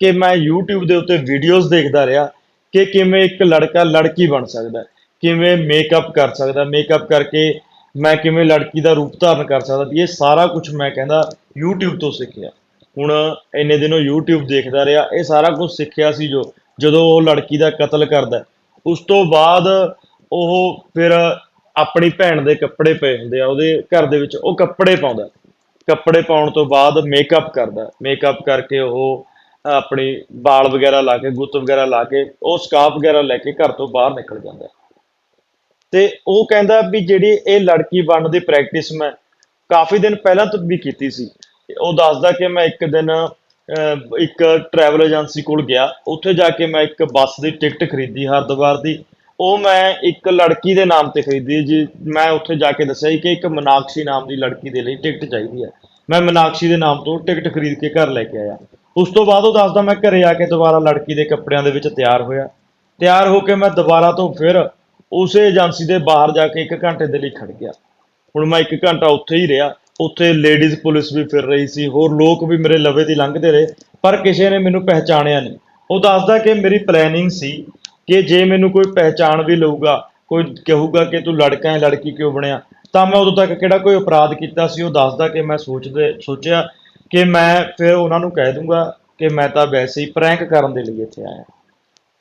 ਕਿ ਮੈਂ YouTube ਦੇ ਉੱਤੇ ਵੀਡੀਓਜ਼ ਦੇਖਦਾ ਰਿਹਾ ਕਿ ਕਿਵੇਂ ਇੱਕ ਲੜਕਾ ਲੜਕੀ ਬਣ ਸਕਦਾ, ਕਿਵੇਂ ਮੇਕਅਪ ਕਰ ਸਕਦਾ ਮੇਕਅਪ ਕਰਕੇ ਮੈਂ ਕਿਵੇਂ ਲੜਕੀ ਦਾ ਰੂਪ ਧਾਰਨ ਕਰ ਸਕਦਾ ਇਹ ਸਾਰਾ ਕੁਝ ਮੈਂ ਕਹਿੰਦਾ YouTube ਤੋਂ ਸਿੱਖਿਆ। ਹੁਣ ਇੰਨੇ ਦਿਨੋਂ YouTube ਦੇਖਦਾ ਰਿਹਾ, ਇਹ ਸਾਰਾ ਕੁਝ ਸਿੱਖਿਆ ਸੀ ਜੋ ਜਦੋਂ ਉਹ ਲੜਕੀ ਦਾ ਕਤਲ ਕਰਦਾ ਉਸ ਤੋਂ ਬਾਅਦ ਉਹ ਫਿਰ ਆਪਣੀ ਭੈਣ ਦੇ ਕੱਪੜੇ ਪਏ ਹੁੰਦੇ ਆ, ਉਹਦੇ ਘਰ ਦੇ ਵਿੱਚ ਉਹ ਕੱਪੜੇ ਪਾਉਂਦਾ ਕੱਪੜੇ ਪਾਉਣ ਤੋਂ ਬਾਅਦ ਮੇਕਅਪ ਕਰਦਾ ਮੇਕਅਪ ਕਰਕੇ ਉਹ ਆਪਣੀ ਵਾਲ ਵਗੈਰਾ ਲਾ ਕੇ, ਗੁੱਤ ਵਗੈਰਾ ਲਾ ਕੇ, ਉਹ ਸਕਾਫ ਵਗੈਰਾ ਲੈ ਕੇ ਘਰ ਤੋਂ ਬਾਹਰ ਨਿਕਲ ਜਾਂਦਾ ਤੇ ਉਹ ਕਹਿੰਦਾ ਵੀ ਜਿਹੜੀ ਇਹ ਲੜਕੀ ਬਣਨ ਦੀ ਪ੍ਰੈਕਟਿਸ ਮੈਂ ਕਾਫੀ ਦਿਨ ਪਹਿਲਾਂ ਤੋਂ ਵੀ ਕੀਤੀ ਸੀ। ਉਹ ਦੱਸਦਾ ਕਿ ਮੈਂ ਇੱਕ ਦਿਨ ਇੱਕ ਟਰੈਵਲ ਏਜੰਸੀ ਕੋਲ ਗਿਆ। ਉੱਥੇ ਜਾ ਕੇ ਮੈਂ ਇੱਕ ਬੱਸ ਦੀ ਟਿਕਟ ਖਰੀਦੀ ਹਰਿਦੁਆਰ ਦੀ। ਉਹ ਮੈਂ ਇੱਕ ਲੜਕੀ ਦੇ ਨਾਮ ਤੇ ਖਰੀਦੀ ਜੀ। ਮੈਂ ਉੱਥੇ ਜਾ ਕੇ ਦੱਸਿਆ ਸੀ ਕਿ ਇੱਕ ਮਨਾਕਸ਼ੀ ਨਾਮ ਦੀ ਲੜਕੀ ਦੇ ਲਈ ਟਿਕਟ ਚਾਹੀਦੀ ਹੈ। ਮੈਂ ਮਨਾਕਸ਼ੀ ਦੇ ਨਾਮ ਤੋਂ ਟਿਕਟ ਖਰੀਦ ਕੇ ਘਰ ਲੈ ਕੇ ਆਇਆ। ਉਸ ਤੋਂ ਬਾਅਦ ਉਹ ਦੱਸਦਾ, ਮੈਂ ਘਰੇ ਆ ਕੇ ਦੁਬਾਰਾ ਲੜਕੀ ਦੇ ਕੱਪੜਿਆਂ ਦੇ ਵਿੱਚ ਤਿਆਰ ਹੋਇਆ। ਤਿਆਰ ਹੋ ਕੇ ਮੈਂ ਦੁਬਾਰਾ ਤੋਂ ਫਿਰ ਉਸੇ ਏਜੰਸੀ ਦੇ ਬਾਹਰ ਜਾ ਕੇ ਇੱਕ ਘੰਟੇ ਦੇ ਲਈ ਖੜ ਗਿਆ। ਹੁਣ ਮੈਂ ਇੱਕ ਘੰਟਾ ਉੱਥੇ ਹੀ ਰਿਹਾ। ਉੱਥੇ ਲੇਡੀਜ਼ ਪੁਲਿਸ ਵੀ ਫਿਰ ਰਹੀ ਸੀ, ਹੋਰ ਲੋਕ ਵੀ ਮੇਰੇ ਲਵੇ ਦੀ ਲੰਘਦੇ ਰਹੇ, ਪਰ ਕਿਸੇ ਨੇ ਮੈਨੂੰ ਪਹਿਚਾਣਿਆ ਨਹੀਂ। ਉਹ ਦੱਸਦਾ ਕਿ ਮੇਰੀ ਪਲੈਨਿੰਗ ਸੀ ਕਿ ਜੇ ਮੈਨੂੰ ਕੋਈ ਪਹਿਚਾਣ ਵੀ ਲਊਗਾ, ਕੋਈ ਕਹੂਗਾ ਕਿ ਤੂੰ ਲੜਕਾ ਹੈ, ਲੜਕੀ ਕਿਉਂ ਬਣਿਆ, ਤਾਂ ਮੈਂ ਉਦੋਂ ਤੱਕ ਕਿਹੜਾ ਕੋਈ ਅਪਰਾਧ ਕੀਤਾ ਸੀ, ਉਹ ਦੱਸਦਾ ਕਿ ਮੈਂ ਸੋਚਦੇ, ਸੋਚਿਆ ਕਿ ਮੈਂ ਫਿਰ ਉਹਨਾਂ ਨੂੰ ਕਹਿ ਦੂੰਗਾ ਕਿ ਮੈਂ ਤਾਂ ਵੈਸੇ ਹੀ ਪ੍ਰੈਂਕ ਕਰਨ ਦੇ ਲਈ ਇੱਥੇ ਆਇਆ।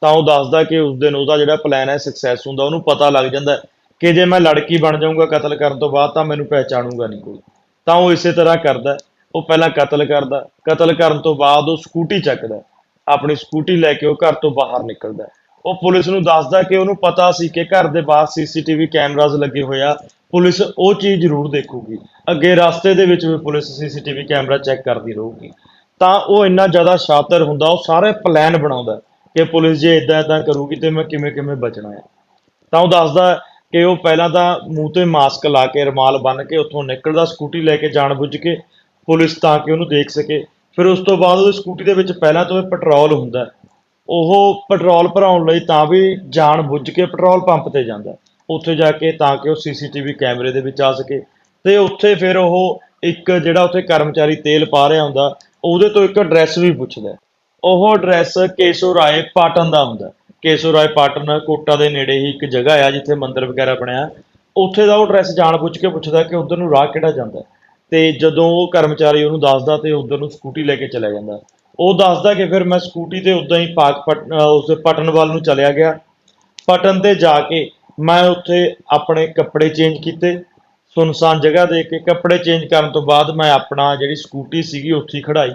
ਤਾਂ ਉਹ ਦੱਸਦਾ ਕਿ ਉਸ ਦਿਨ ਉਹਦਾ ਜਿਹੜਾ ਪਲਾਨ ਹੈ ਸਕਸੈਸ ਹੁੰਦਾ, ਉਹਨੂੰ ਪਤਾ ਲੱਗ ਜਾਂਦਾ ਕਿ ਜੇ ਮੈਂ ਲੜਕੀ ਬਣ ਜਾਊਂਗਾ, ਕਤਲ ਕਰਨ ਤੋਂ ਬਾਅਦ ਤਾਂ ਮੈਨੂੰ ਪਹਿਚਾਣੂਗਾ ਨਹੀਂ ਕੋਈ। ਤਾਂ ਉਹ ਇਸੇ ਤਰ੍ਹਾਂ ਕਰਦਾ ਉਹ ਪਹਿਲਾਂ ਕਤਲ ਕਰਦਾ ਕਤਲ ਕਰਨ ਤੋਂ ਬਾਅਦ ਉਹ ਸਕੂਟੀ ਚੱਕਦਾ ਆਪਣੀ ਸਕੂਟੀ ਲੈ ਕੇ ਉਹ ਘਰ ਤੋਂ ਬਾਹਰ ਨਿਕਲਦਾ ਉਹ ਪੁਲਿਸ ਨੂੰ ਦੱਸਦਾ ਕਿ ਉਹਨੂੰ ਪਤਾ ਸੀ ਕਿ ਘਰ ਦੇ ਬਾਹਰ ਸੀਸੀਟੀਵੀ ਕੈਮਰਾਜ਼ ਲੱਗੇ ਹੋਇਆ ਪੁਲਿਸ ਉਹ ਚੀਜ਼ ਜ਼ਰੂਰ ਦੇਖੂਗੀ। ਅੱਗੇ ਰਸਤੇ ਦੇ ਵਿੱਚ ਵੀ ਪੁਲਿਸ ਸੀਸੀਟੀਵੀ ਕੈਮਰਾ ਚੈੱਕ ਕਰਦੀ ਰਹੂਗੀ। ਤਾਂ ਉਹ ਇੰਨਾ ਜ਼ਿਆਦਾ ਸ਼ਾਤਰ ਹੁੰਦਾ, ਉਹ ਸਾਰੇ ਪਲਾਨ ਬਣਾਉਂਦਾ ਕਿ ਪੁਲਿਸ ਜੇ ਇਦਾਂ ਇਦਾਂ ਕਰੂਗੀ ਤੇ ਮੈਂ ਕਿਵੇਂ ਕਿਵੇਂ ਬਚਣਾ ਹੈ। ਤਾਂ ਉਹ ਦੱਸਦਾ ਕਿ ਉਹ ਪਹਿਲਾਂ ਤਾਂ ਮੂੰਹ ਤੇ ਮਾਸਕ ਲਾ ਕੇ ਰੁਮਾਲ ਬੰਨ੍ਹ ਕੇ ਉੱਥੋਂ ਨਿਕਲਦਾ, ਸਕੂਟੀ ਲੈ ਕੇ ਜਾਣ ਬੁੱਝ ਕੇ ਪੁਲਿਸ ਤਾਂ ਕਿ ਉਹਨੂੰ ਦੇਖ ਸਕੇ। ਫਿਰ ਉਸ ਤੋਂ ਬਾਅਦ ਉਹਦੀ ਸਕੂਟੀ ਦੇ ਵਿੱਚ ਪਹਿਲਾਂ ਤੋਂ ਪੈਟਰੋਲ ਹੁੰਦਾ ਉਹ ਪੈਟਰੋਲ ਭਰਾਉਣ ਲਈ ਤਾਂ ਵੀ ਜਾਣ ਬੁੱਝ ਕੇ ਪੈਟਰੋਲ ਪੰਪ ਤੇ ਜਾਂਦਾ ਉੱਥੇ ਜਾ ਕੇ ਤਾਂ ਕਿ ਉਹ ਸੀਸੀਟੀਵੀ ਕੈਮਰੇ ਦੇ ਵਿੱਚ ਆ ਸਕੇ। ਤੇ ਉੱਥੇ ਫਿਰ ਉਹ ਇੱਕ ਜਿਹੜਾ ਉੱਥੇ ਕਰਮਚਾਰੀ ਤੇਲ ਪਾ ਰਿਹਾ ਹੁੰਦਾ, ਉਹਦੇ ਤੋਂ ਇੱਕ ਐਡਰੈਸ ਵੀ ਪੁੱਛਦਾ ਉਹ ਐਡਰੈਸ ਕੇਸ਼ੋ ਰਾਏ ਪਾਟਨ ਦਾ ਹੁੰਦਾ ਕੇਸ਼ੋ ਰਾਏ ਪਾਟਨ ਕੋਟਾ ਦੇ ਨੇੜੇ ਹੀ ਇੱਕ ਜਗ੍ਹਾ ਆ ਜਿੱਥੇ ਮੰਦਿਰ ਵਗੈਰਾ ਬਣਿਆ। ਉੱਥੇ ਦਾ ਉਹ ਐਡਰੈਸ ਜਾਣ ਬੁੱਝ ਕੇ ਪੁੱਛਦਾ ਕਿ ਉਧਰ ਨੂੰ ਰਾਹ ਕਿਹੜਾ ਜਾਂਦਾ ਹੈ। ਤੇ ਜਦੋਂ ਉਹ ਕਰਮਚਾਰੀ ਉਹਨੂੰ ਦੱਸਦਾ ਤੇ ਉਧਰ ਨੂੰ ਸਕੂਟੀ ਲੈ ਕੇ ਚਲਾ ਜਾਂਦਾ। ਉਹ ਦੱਸਦਾ ਕਿ ਫਿਰ ਮੈਂ ਸਕੂਟੀ ਤੇ ਉਦਾਂ ਹੀ ਪਾਕ ਪਟ ਉਸ ਪਟਨ ਵੱਲ ਨੂੰ ਚਲਿਆ ਗਿਆ। ਪਟਨ ਤੇ ਜਾ ਕੇ ਮੈਂ ਉੱਥੇ ਆਪਣੇ ਕੱਪੜੇ ਚੇਂਜ ਕੀਤੇ। ਸੁਨਸਾਨ ਜਗ੍ਹਾ ਦੇ ਕੇ ਕੱਪੜੇ ਚੇਂਜ ਕਰਨ ਤੋਂ ਬਾਅਦ ਮੈਂ ਆਪਣਾ ਜਿਹੜੀ ਸਕੂਟੀ ਸੀਗੀ ਉੱਥੇ ਹੀ ਖੜਾਈ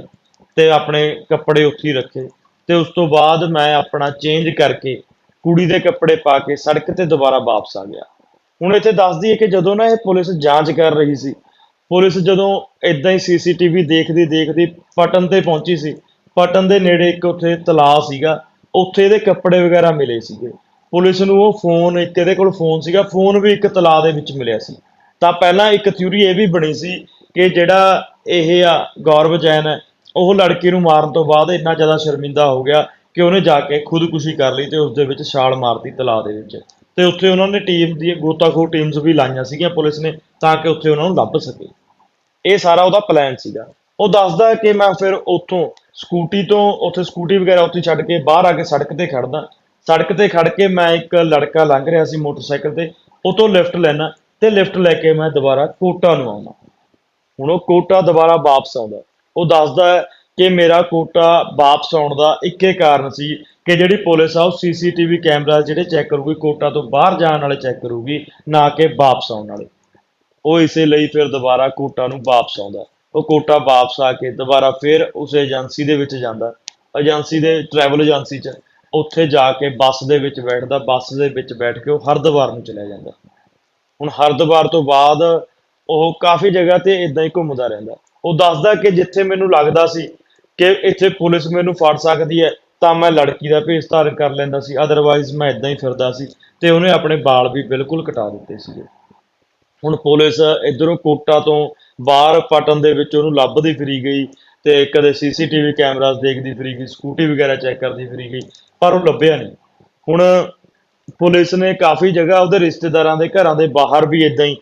ਤੇ ਆਪਣੇ ਕੱਪੜੇ ਉੱਥੇ ਹੀ ਰੱਖੇ। ਤੇ ਉਸ ਤੋਂ ਬਾਅਦ ਮੈਂ ਆਪਣਾ ਚੇਂਜ ਕਰਕੇ ਕੁੜੀ ਦੇ ਕੱਪੜੇ ਪਾ ਕੇ ਸੜਕ ਤੇ ਦੁਬਾਰਾ ਵਾਪਸ ਆ ਗਿਆ। ਹੁਣ ਇੱਥੇ ਦੱਸਦੀ ਹੈ ਕਿ ਜਦੋਂ ਨਾ ਇਹ ਪੁਲਿਸ ਜਾਂਚ ਕਰ ਰਹੀ ਸੀ, ਪੁਲਿਸ ਜਦੋਂ ਇਦਾਂ ਹੀ ਸੀਸੀਟੀਵੀ ਦੇਖਦੀ ਦੇਖਦੀ ਪਟਨ ਤੇ ਪਹੁੰਚੀ ਸੀ, ਪਟਨ ਦੇ ਨੇੜੇ ਇੱਕ ਉੱਥੇ ਤਲਾਅ ਸੀਗਾ, ਉੱਥੇ ਇਹਦੇ ਕੱਪੜੇ ਵਗੈਰਾ ਮਿਲੇ ਸੀਗੇ। ਪੁਲਿਸ ਨੂੰ ਉਹ ਫੋਨ, ਇੱਕ ਇਹਦੇ ਕੋਲ ਫੋਨ ਸੀਗਾ, ਫੋਨ ਵੀ ਇੱਕ ਤਲਾਅ ਦੇ ਵਿੱਚ ਮਿਲਿਆ ਸੀ। ਤਾਂ ਪਹਿਲਾਂ ਇੱਕ ਥਿਊਰੀ ਇਹ ਵੀ ਬਣੀ ਸੀ ਕਿ ਜਿਹੜਾ ਇਹ ਆ ਗੌਰਵ ਜੈਨ ਹੈ ਉਹ ਲੜਕੀ ਨੂੰ ਮਾਰਨ ਤੋਂ ਬਾਅਦ ਇੰਨਾ ਜ਼ਿਆਦਾ ਸ਼ਰਮਿੰਦਾ ਹੋ ਗਿਆ ਕਿ ਉਹਨੇ ਜਾ ਕੇ ਖੁਦਕੁਸ਼ੀ ਕਰ ਲਈ ਤੇ ਉਸ ਦੇ ਵਿੱਚ ਛਾਲ ਮਾਰਤੀ ਤਲਾਅ ਦੇ ਵਿੱਚ। ਤੇ ਉੱਥੇ ਉਹਨਾਂ ਨੇ ਟੀਮ ਦੀ ਗੋਤਾਖੋਰ ਟੀਮਸ ਵੀ ਲਾਈਆਂ ਸੀਗੀਆਂ, ਪੁਲਿਸ ਨੇ ਤਾਂ ਕਿ ਉੱਥੇ ਉਹਨਾਂ ਨੂੰ ਲੱਭ ਸਕੇ। ਇਹ ਸਾਰਾ ਉਹਦਾ ਪਲਾਨ ਸੀਗਾ। ਉਹ ਦੱਸਦਾ ਕਿ ਮੈਂ ਫਿਰ ਉੱਥੋਂ ਸਕੂਟੀ ਤੋਂ ਉੱਥੇ ਸਕੂਟੀ ਵਗੈਰਾ ਉੱਥੇ ਛੱਡ ਕੇ ਬਾਹਰ ਆ ਕੇ ਸੜਕ ਤੇ ਖੜਦਾ ਸੜਕ ਤੇ ਖੜ ਕੇ ਮੈਂ ਇੱਕ ਲੜਕਾ ਲੰਘ ਰਿਹਾ ਸੀ ਮੋਟਰਸਾਈਕਲ ਤੇ। ਉਹ ਤੋਂ ਲਿਫਟ ਲੈਣਾ ਤੇ ਲਿਫਟ ਲੈ ਕੇ ਮੈਂ ਦੁਬਾਰਾ ਕੋਟਾ ਨੂੰ ਆਉਣਾ ਹੁਣ ਉਹ ਕੋਟਾ ਦੁਬਾਰਾ ਵਾਪਸ ਆਉਂਦਾ। ਉਹ ਦੱਸਦਾ ਹੈ ਕਿ ਮੇਰਾ ਕੋਟਾ ਵਾਪਸ ਆਉਣ ਦਾ ਇੱਕੇ ਕਾਰਨ ਸੀ ਕਿ ਜਿਹੜੀ ਪੁਲਿਸ ਆ ਉਹ ਸੀਸੀਟੀਵੀ ਕੈਮਰਾ ਜਿਹੜੇ ਚੈੱਕ ਕਰੂਗੀ, ਕੋਟਾ ਤੋਂ ਬਾਹਰ ਜਾਣ ਵਾਲੇ ਚੈੱਕ ਕਰੂਗੀ, ਨਾ ਕਿ ਵਾਪਸ ਆਉਣ ਵਾਲੇ। ਉਹ ਇਸੇ ਲਈ ਫਿਰ ਦੁਬਾਰਾ ਕੋਟਾ ਨੂੰ ਵਾਪਸ ਆਉਂਦਾ। ਉਹ ਕੋਟਾ ਵਾਪਸ ਆ ਕੇ ਦੁਬਾਰਾ ਫਿਰ ਉਸ ਏਜੰਸੀ ਦੇ ਵਿੱਚ ਜਾਂਦਾ। ਏਜੰਸੀ ਦੇ, ਟਰੈਵਲ ਏਜੰਸੀ 'ਚ ਉੱਥੇ ਜਾ ਕੇ ਬੱਸ ਦੇ ਵਿੱਚ ਬੈਠਦਾ, ਬੱਸ ਦੇ ਵਿੱਚ ਬੈਠ ਕੇ ਉਹ ਹਰਿਦੁਆਰ ਨੂੰ ਚਲਿਆ ਜਾਂਦਾ। ਹੁਣ ਹਰਿਦੁਆਰ ਤੋਂ ਬਾਅਦ ਉਹ ਕਾਫੀ ਜਗ੍ਹਾ ਤੇ ਇਦਾਂ ਹੀ ਘੁੰਮਦਾ ਰਹਿੰਦਾ। ਉਹ ਦੱਸਦਾ ਕਿ ਜਿੱਥੇ ਮੈਨੂੰ ਲੱਗਦਾ ਸੀ ਕਿ ਇੱਥੇ ਪੁਲਿਸ ਮੈਨੂੰ ਫੜ ਸਕਦੀ ਹੈ, ਤਾਂ ਮੈਂ ਲੜਕੀ ਦਾ ਭੇਸ ਧਾਰਨ ਕਰ ਲੈਂਦਾ ਸੀ। ਅਦਰਵਾਈਜ਼ ਮੈਂ ਇਦਾਂ ਹੀ ਫਿਰਦਾ ਸੀ ਤੇ ਉਹਨੇ ਆਪਣੇ ਵਾਲ ਵੀ ਬਿਲਕੁਲ ਕਟਾ ਦਿੱਤੇ ਸੀਗੇ। ਹੁਣ ਪੁਲਿਸ ਇਧਰੋਂ ਕੋਟਾ ਤੋਂ ਬਾਹਰ ਪਟਨ ਦੇ ਵਿੱਚ ਉਹਨੂੰ ਲੱਭਦੀ ਫਿਰੀ ਗਈ ਤੇ ਕਦੇ ਸੀਸੀਟੀਵੀ ਕੈਮਰਾਸ ਦੇਖਦੀ ਫਰੀ ਗਈ, ਸਕੂਟੀ ਵਗੈਰਾ ਚੈੱਕ ਕਰਦੀ ਫਰੀ ਗਈ, ਪਰ ਉਹ ਲੱਭਿਆ ਨਹੀਂ। ਹੁਣ ਪੁਲਿਸ ਨੇ ਕਾਫੀ ਜਗ੍ਹਾ ਉਹਦੇ ਰਿਸ਼ਤੇਦਾਰਾਂ ਦੇ ਘਰਾਂ ਦੇ ਬਾਹਰ ਵੀ ਇਦਾਂ ਹੀ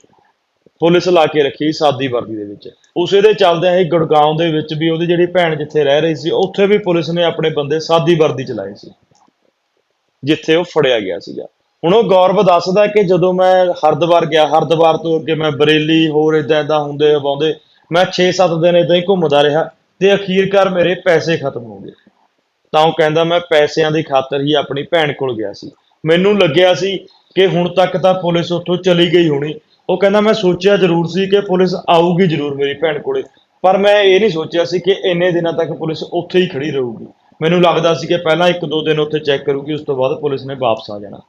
ਪੁਲਿਸ ਲਾ ਕੇ ਰੱਖੀ ਸਾਦੀ ਵਰਦੀ ਦੇ ਵਿੱਚ। ਉਸੇ ਦੇ ਚੱਲਦਿਆਂ ਇਹ ਗੁੜਗਾਉਂ ਦੇ ਵਿੱਚ ਵੀ ਉਹਦੀ ਜਿਹੜੀ ਭੈਣ ਜਿੱਥੇ ਰਹਿ ਰਹੀ ਸੀ, ਉੱਥੇ ਵੀ ਪੁਲਿਸ ਨੇ ਆਪਣੇ ਬੰਦੇ ਸਾਦੀ ਵਰਦੀ ਚਲਾਏ ਸੀ, ਜਿੱਥੇ ਉਹ ਫੜਿਆ ਗਿਆ ਸੀਗਾ। ਹੁਣ ਉਹ ਗੌਰਵ ਦੱਸਦਾ ਕਿ ਜਦੋਂ ਮੈਂ ਹਰਿਦੁਆਰ ਗਿਆ, ਹਰਿਦੁਆਰ ਤੋਂ ਅੱਗੇ ਮੈਂ ਬਰੇਲੀ, ਹੋਰ ਇਦਾਂ ਇਦਾਂ ਹੁੰਦੇ ਹਵਾਉਂਦੇ ਮੈਂ 6-7 ਦਿਨ ਇਦਾਂ ਹੀ ਘੁੰਮਦਾ ਰਿਹਾ ਤੇ ਅਖੀਰਕਾਰ ਮੇਰੇ ਪੈਸੇ ਖਤਮ ਹੋ ਗਏ। ਤਾਂ ਉਹ ਕਹਿੰਦਾ, ਮੈਂ ਪੈਸਿਆਂ ਦੀ ਖਾਤਰ ਹੀ ਆਪਣੀ ਭੈਣ ਕੋਲ ਗਿਆ ਸੀ। ਮੈਨੂੰ ਲੱਗਿਆ ਸੀ ਕਿ ਹੁਣ ਤੱਕ ਤਾਂ ਪੁਲਿਸ ਉੱਥੋਂ ਚਲੀ ਗਈ ਹੋਣੀ ਉਹ ਕਹਿੰਦਾ, ਮੈਂ ਸੋਚਿਆ ਜ਼ਰੂਰ ਸੀ ਕਿ ਪੁਲਿਸ ਆਊਗੀ ਜ਼ਰੂਰ ਮੇਰੀ ਭੈਣ ਕੋਲੇ, ਪਰ ਮੈਂ ਇਹ ਨਹੀਂ ਸੋਚਿਆ ਸੀ ਕਿ ਇੰਨੇ ਦਿਨਾਂ ਤੱਕ ਪੁਲਿਸ ਉੱਥੇ ਹੀ ਖੜੀ ਰਹੂਗੀ। ਮੈਨੂੰ ਲੱਗਦਾ ਸੀ ਕਿ ਪਹਿਲਾਂ ਇੱਕ ਦੋ ਦਿਨ ਉੱਥੇ ਚੈੱਕ ਕਰੂਗੀ, ਉਸ ਤੋਂ ਬਾਅਦ ਪੁਲਿਸ ਨੇ ਵਾਪਸ ਆ ਜਾਣਾ।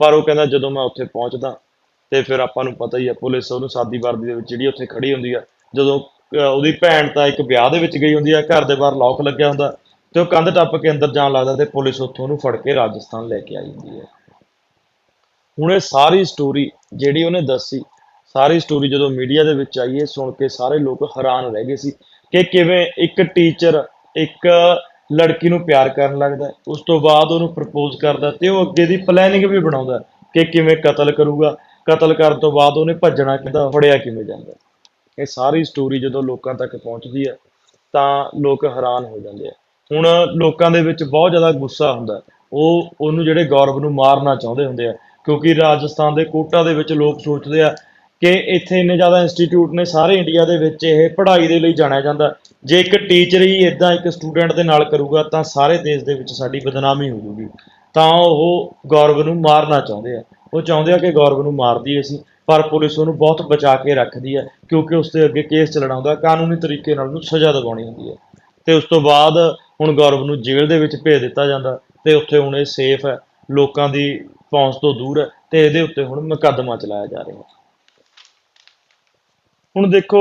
ਪਰ ਉਹ ਕਹਿੰਦਾ, ਜਦੋਂ ਮੈਂ ਉੱਥੇ ਪਹੁੰਚਦਾ, ਤੇ ਫਿਰ ਆਪਾਂ ਨੂੰ ਪਤਾ ਹੀ ਹੈ ਪੁਲਿਸ ਉਹਨੂੰ ਸਾਦੀ ਵਰਦੀ ਦੇ ਵਿੱਚ ਜਿਹੜੀ ਉੱਥੇ ਖੜੀ ਹੁੰਦੀ ਆ, ਜਦੋਂ ਉਹਦੀ ਭੈਣ ਤਾਂ ਇੱਕ ਵਿਆਹ ਦੇ ਵਿੱਚ ਗਈ ਹੁੰਦੀ ਆ, ਘਰ ਦੇ ਬਾਹਰ ਲੌਕ ਲੱਗਿਆ ਹੁੰਦਾ, ਤੇ ਉਹ ਕੰਧ ਟੱਪ ਕੇ ਅੰਦਰ ਜਾਣ ਲੱਗਦਾ, ਤੇ ਪੁਲਿਸ ਉੱਥੋਂ ਉਹਨੂੰ ਫੜ ਕੇ ਰਾਜਸਥਾਨ ਲੈ ਕੇ ਆਈ ਹੁੰਦੀ ਹੈ ਹੁਣ ਇਹ ਸਾਰੀ ਸਟੋਰੀ ਜਿਹੜੀ ਉਹਨੇ ਦੱਸੀ, ਸਾਰੀ ਸਟੋਰੀ ਜਦੋਂ ਮੀਡੀਆ ਦੇ ਵਿੱਚ ਆਈ ਇਹ ਸੁਣ ਕੇ ਸਾਰੇ ਲੋਕ ਹੈਰਾਨ ਰਹਿ ਗਏ ਸੀ ਕਿ ਕਿਵੇਂ ਇੱਕ ਟੀਚਰ ਇੱਕ ਲੜਕੀ ਨੂੰ ਪਿਆਰ ਕਰਨ ਲੱਗਦਾ ਉਸ ਤੋਂ ਬਾਅਦ ਉਹਨੂੰ ਪ੍ਰਪੋਜ਼ ਕਰਦਾ ਤੇ ਉਹ ਅੱਗੇ ਦੀ ਪਲੈਨਿੰਗ ਵੀ ਬਣਾਉਂਦਾ ਕਿ ਕਿਵੇਂ ਕਤਲ ਕਰੂਗਾ। ਕਤਲ ਕਰਨ ਤੋਂ ਬਾਅਦ ਉਹਨੇ ਭੱਜਣਾ ਕਿੱਦਾਂ, ਫੜਿਆ ਕਿਵੇਂ ਜਾਂਦਾ ਇਹ ਸਾਰੀ ਸਟੋਰੀ ਜਦੋਂ ਲੋਕਾਂ ਤੱਕ ਪਹੁੰਚਦੀ ਹੈ, ਤਾਂ ਲੋਕ ਹੈਰਾਨ ਹੋ ਜਾਂਦੇ ਆ। ਹੁਣ ਲੋਕਾਂ ਦੇ ਵਿੱਚ ਬਹੁਤ ਜ਼ਿਆਦਾ ਗੁੱਸਾ ਹੁੰਦਾ ਉਹ ਉਹਨੂੰ ਜਿਹੜੇ ਗੌਰਵ ਨੂੰ ਮਾਰਨਾ ਚਾਹੁੰਦੇ ਹੁੰਦੇ ਆ ਕਿਉਂਕਿ ਰਾਜਸਥਾਨ ਦੇ ਕੋਟਾ ਦੇ ਵਿੱਚ ਲੋਕ ਸੋਚਦੇ ਆ ਕਿ ਇੱਥੇ ਇੰਨੇ ਜ਼ਿਆਦਾ ਇੰਸਟੀਚਿਊਟ ਨੇ, ਸਾਰੇ ਇੰਡੀਆ ਦੇ ਵਿੱਚ ਇਹ ਪੜ੍ਹਾਈ ਦੇ ਲਈ ਜਾਣਿਆ ਜਾਂਦਾ। ਜੇ ਇੱਕ ਟੀਚਰ ਹੀ ਇਦਾਂ ਇੱਕ ਸਟੂਡੈਂਟ ਦੇ ਨਾਲ ਕਰੂਗਾ, ਤਾਂ ਸਾਰੇ ਦੇਸ਼ ਦੇ ਵਿੱਚ ਸਾਡੀ ਬਦਨਾਮੀ ਹੋ ਜੂਗੀ ਤਾਂ ਉਹ ਗੌਰਵ ਨੂੰ ਮਾਰਨਾ ਚਾਹੁੰਦੇ ਆ। ਉਹ ਚਾਹੁੰਦੇ ਆ ਕਿ ਗੌਰਵ ਨੂੰ ਮਾਰ ਦਈਏ ਅਸੀਂ, ਪਰ ਪੁਲਿਸ ਉਹਨੂੰ ਬਹੁਤ ਬਚਾ ਕੇ ਰੱਖਦੀ ਹੈ ਕਿਉਂਕਿ ਉਸ ਤੇ ਅੱਗੇ ਕੇਸ ਚੱਲਣਾ ਹੁੰਦਾ, ਕਾਨੂੰਨੀ ਤਰੀਕੇ ਨਾਲ ਉਹਨੂੰ ਸਜ਼ਾ ਦਿਵਾਉਣੀ ਹੁੰਦੀ ਹੈ ਤੇ ਉਸ ਤੋਂ ਬਾਅਦ ਹੁਣ ਗੌਰਵ ਨੂੰ ਜੇਲ੍ਹ ਦੇ ਵਿੱਚ ਭੇਜ ਦਿੱਤਾ ਜਾਂਦਾ, ਤੇ ਉੱਥੇ ਹੁਣ ਇਹ ਸੇਫ ਹੈ ਲੋਕਾਂ ਦੀ ਪਹੁੰਚ ਤੋਂ ਦੂਰ ਹੈ ਤੇ ਇਹਦੇ ਉੱਤੇ ਹੁਣ ਮੁਕੱਦਮਾ ਚਲਾਇਆ ਜਾ ਰਿਹਾ ਹੁਣ ਦੇਖੋ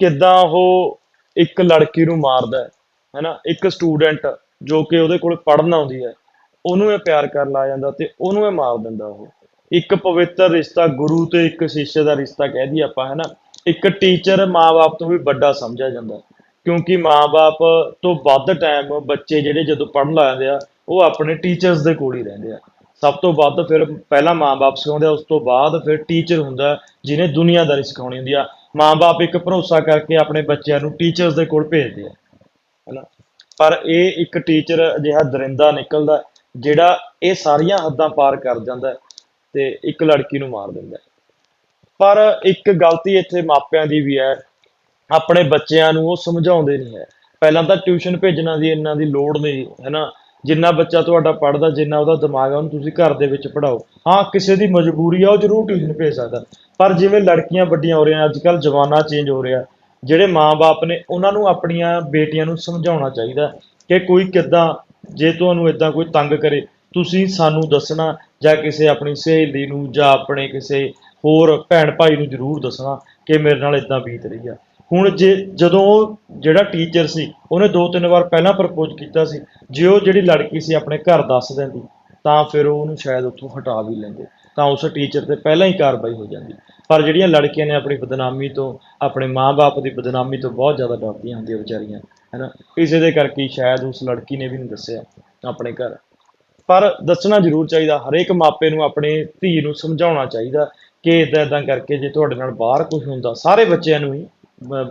ਕਿੱਦਾਂ ਉਹ ਇੱਕ ਲੜਕੀ ਨੂੰ ਮਾਰਦਾ ਹੈ, ਹੈਨਾ? ਇੱਕ ਸਟੂਡੈਂਟ ਜੋ ਕਿ ਉਹਦੇ ਕੋਲ ਪੜ੍ਹਨ ਆਉਂਦੀ ਹੈ, ਉਹਨੂੰ ਇਹ ਪਿਆਰ ਕਰਨ ਲੱਗ ਜਾਂਦਾ ਤੇ ਉਹਨੂੰ ਇਹ ਮਾਰ ਦਿੰਦਾ ਉਹ। ਇੱਕ ਪਵਿੱਤਰ ਰਿਸ਼ਤਾ, ਗੁਰੂ ਤੇ ਇੱਕ ਸ਼ਿਸ਼ੇ ਦਾ ਰਿਸ਼ਤਾ ਕਹਿ ਦਈਏ ਆਪਾਂ, ਹੈਨਾ? ਇੱਕ ਟੀਚਰ ਮਾਂ-ਬਾਪ ਤੋਂ ਵੀ ਵੱਡਾ ਸਮਝਿਆ ਜਾਂਦਾ ਕਿਉਂਕਿ ਮਾਂ-ਬਾਪ ਤੋਂ ਵੱਧ ਟਾਈਮ ਬੱਚੇ ਜਿਹੜੇ ਜਦੋਂ ਪੜ੍ਹਨ ਲੱਗਦੇ ਆ, ਉਹ ਆਪਣੇ ਟੀਚਰਸ ਦੇ ਕੋਲ ਹੀ ਰਹਿੰਦੇ ਆ। ਸਭ ਤੋਂ ਵੱਧ ਫਿਰ ਪਹਿਲਾਂ ਮਾਂ-ਬਾਪ ਸਿਖਾਉਂਦੇ ਆ, ਉਸ ਤੋਂ ਬਾਅਦ ਫਿਰ ਟੀਚਰ ਹੁੰਦਾ, ਜਿਹਨੇ ਦੁਨੀਆਦਾਰੀ ਸਿਖਾਉਣੀ ਹੁੰਦੀ ਆ। ਮਾਂ-ਬਾਪ ਇੱਕ ਭਰੋਸਾ ਕਰਕੇ ਆਪਣੇ ਬੱਚਿਆਂ ਨੂੰ ਟੀਚਰਸ ਦੇ ਕੋਲ ਭੇਜਦੇ ਆ, ਹੈਨਾ? ਪਰ ਇਹ ਇੱਕ ਟੀਚਰ ਅਜਿਹਾ ਦਰਿੰਦਾ ਨਿਕਲਦਾ, ਜਿਹੜਾ ਇਹ ਸਾਰੀਆਂ ਹੱਦਾਂ ਪਾਰ ਕਰ ਜਾਂਦਾ ਹੈ ਤੇ ਇੱਕ ਲੜਕੀ ਨੂੰ ਮਾਰ ਦਿੰਦਾ। ਪਰ ਇੱਕ ਗਲਤੀ ਇੱਥੇ ਮਾਪਿਆਂ ਦੀ ਵੀ ਹੈ, ਆਪਣੇ ਬੱਚਿਆਂ ਨੂੰ ਉਹ ਸਮਝਾਉਂਦੇ ਨਹੀਂ ਹੈ। ਪਹਿਲਾਂ ਤਾਂ ਟਿਊਸ਼ਨ ਭੇਜਣਾ ਦੀ ਇਹਨਾਂ ਦੀ ਲੋੜ ਨਹੀਂ, ਹੈਨਾ? ਜਿੰਨਾ ਬੱਚਾ ਤੁਹਾਡਾ ਪੜ੍ਹਦਾ, ਜਿੰਨਾ ਉਹਦਾ ਦਿਮਾਗ ਆ, ਉਹਨੂੰ ਤੁਸੀਂ ਘਰ ਦੇ ਵਿੱਚ ਪੜਾਓ ਹਾਂ, ਕਿਸੇ ਦੀ ਮਜਬੂਰੀ ਆ, ਉਹ ਜ਼ਰੂਰ ਟਿਊਸ਼ਨ ਭੇਜ ਸਕਦਾ। ਪਰ ਜਿਵੇਂ ਲੜਕੀਆਂ ਵੱਡੀਆਂ ਹੋ ਰਹੀਆਂ ਅੱਜ ਕੱਲ੍ਹ ਜ਼ਮਾਨਾ ਚੇਂਜ ਹੋ ਰਿਹਾ। ਜਿਹੜੇ ਮਾਪੇ ਨੇ, ਉਹਨਾਂ ਨੂੰ ਆਪਣੀਆਂ ਬੇਟੀਆਂ ਨੂੰ ਸਮਝਾਉਣਾ ਚਾਹੀਦਾ ਕਿ ਕੋਈ ਕਿੱਦਾਂ, ਜੇ ਤੁਹਾਨੂੰ ਇਦਾਂ ਕੋਈ ਤੰਗ ਕਰੇ, ਤੁਸੀਂ ਸਾਨੂੰ ਦੱਸਣਾ ਜਾਂ ਕਿਸੇ ਆਪਣੀ ਸਹੇਲੀ ਨੂੰ ਜਾਂ ਆਪਣੇ ਕਿਸੇ ਹੋਰ ਭੈਣ ਭਾਈ ਨੂੰ ਜ਼ਰੂਰ ਦੱਸਣਾ ਕਿ ਮੇਰੇ ਨਾਲ ਇਦਾਂ ਬੀਤ ਰਹੀ ਆ। ਹੁਣ ਜੇ ਜਦੋਂ ਉਹ ਜਿਹੜਾ ਟੀਚਰ ਸੀ, ਉਹਨੇ ਦੋ ਤਿੰਨ ਵਾਰ ਪਹਿਲਾਂ ਪ੍ਰਪੋਜ਼ ਕੀਤਾ ਸੀ, ਜੇ ਉਹ ਜਿਹੜੀ ਲੜਕੀ ਸੀ ਆਪਣੇ ਘਰ ਦੱਸ ਦਿੰਦੀ, ਤਾਂ ਫਿਰ ਉਹਨੂੰ ਸ਼ਾਇਦ ਉੱਥੋਂ ਹਟਾ ਵੀ ਲੈਂਦੇ, ਤਾਂ ਉਸ ਟੀਚਰ ਤੇ ਪਹਿਲਾਂ ਹੀ ਕਾਰਵਾਈ ਹੋ ਜਾਂਦੀ। ਪਰ ਜਿਹੜੀਆਂ ਲੜਕੀਆਂ ਨੇ ਆਪਣੀ ਬਦਨਾਮੀ ਤੋਂ, ਆਪਣੇ ਮਾਪੇ ਦੀ ਬਦਨਾਮੀ ਤੋਂ ਬਹੁਤ ਜ਼ਿਆਦਾ ਡਰਦੀਆਂ ਹੁੰਦੀਆਂ ਵਿਚਾਰੀਆਂ, ਹੈਨਾ? ਇਸੇ ਦੇ ਕਰਕੇ ਸ਼ਾਇਦ ਉਸ ਲੜਕੀ ਨੇ ਵੀ ਨਹੀਂ ਦੱਸਿਆ ਆਪਣੇ ਘਰ। ਪਰ ਦੱਸਣਾ ਜ਼ਰੂਰ ਚਾਹੀਦਾ, ਹਰੇਕ ਮਾਪੇ ਨੂੰ ਆਪਣੇ ਧੀ ਨੂੰ ਸਮਝਾਉਣਾ ਚਾਹੀਦਾ ਕਿ ਇਦਾਂ ਇਦਾਂ ਕਰਕੇ ਜੇ ਤੁਹਾਡੇ ਨਾਲ ਬਾਹਰ ਕੁਝ ਹੁੰਦਾ, ਸਾਰੇ ਬੱਚਿਆਂ ਨੂੰ ਹੀ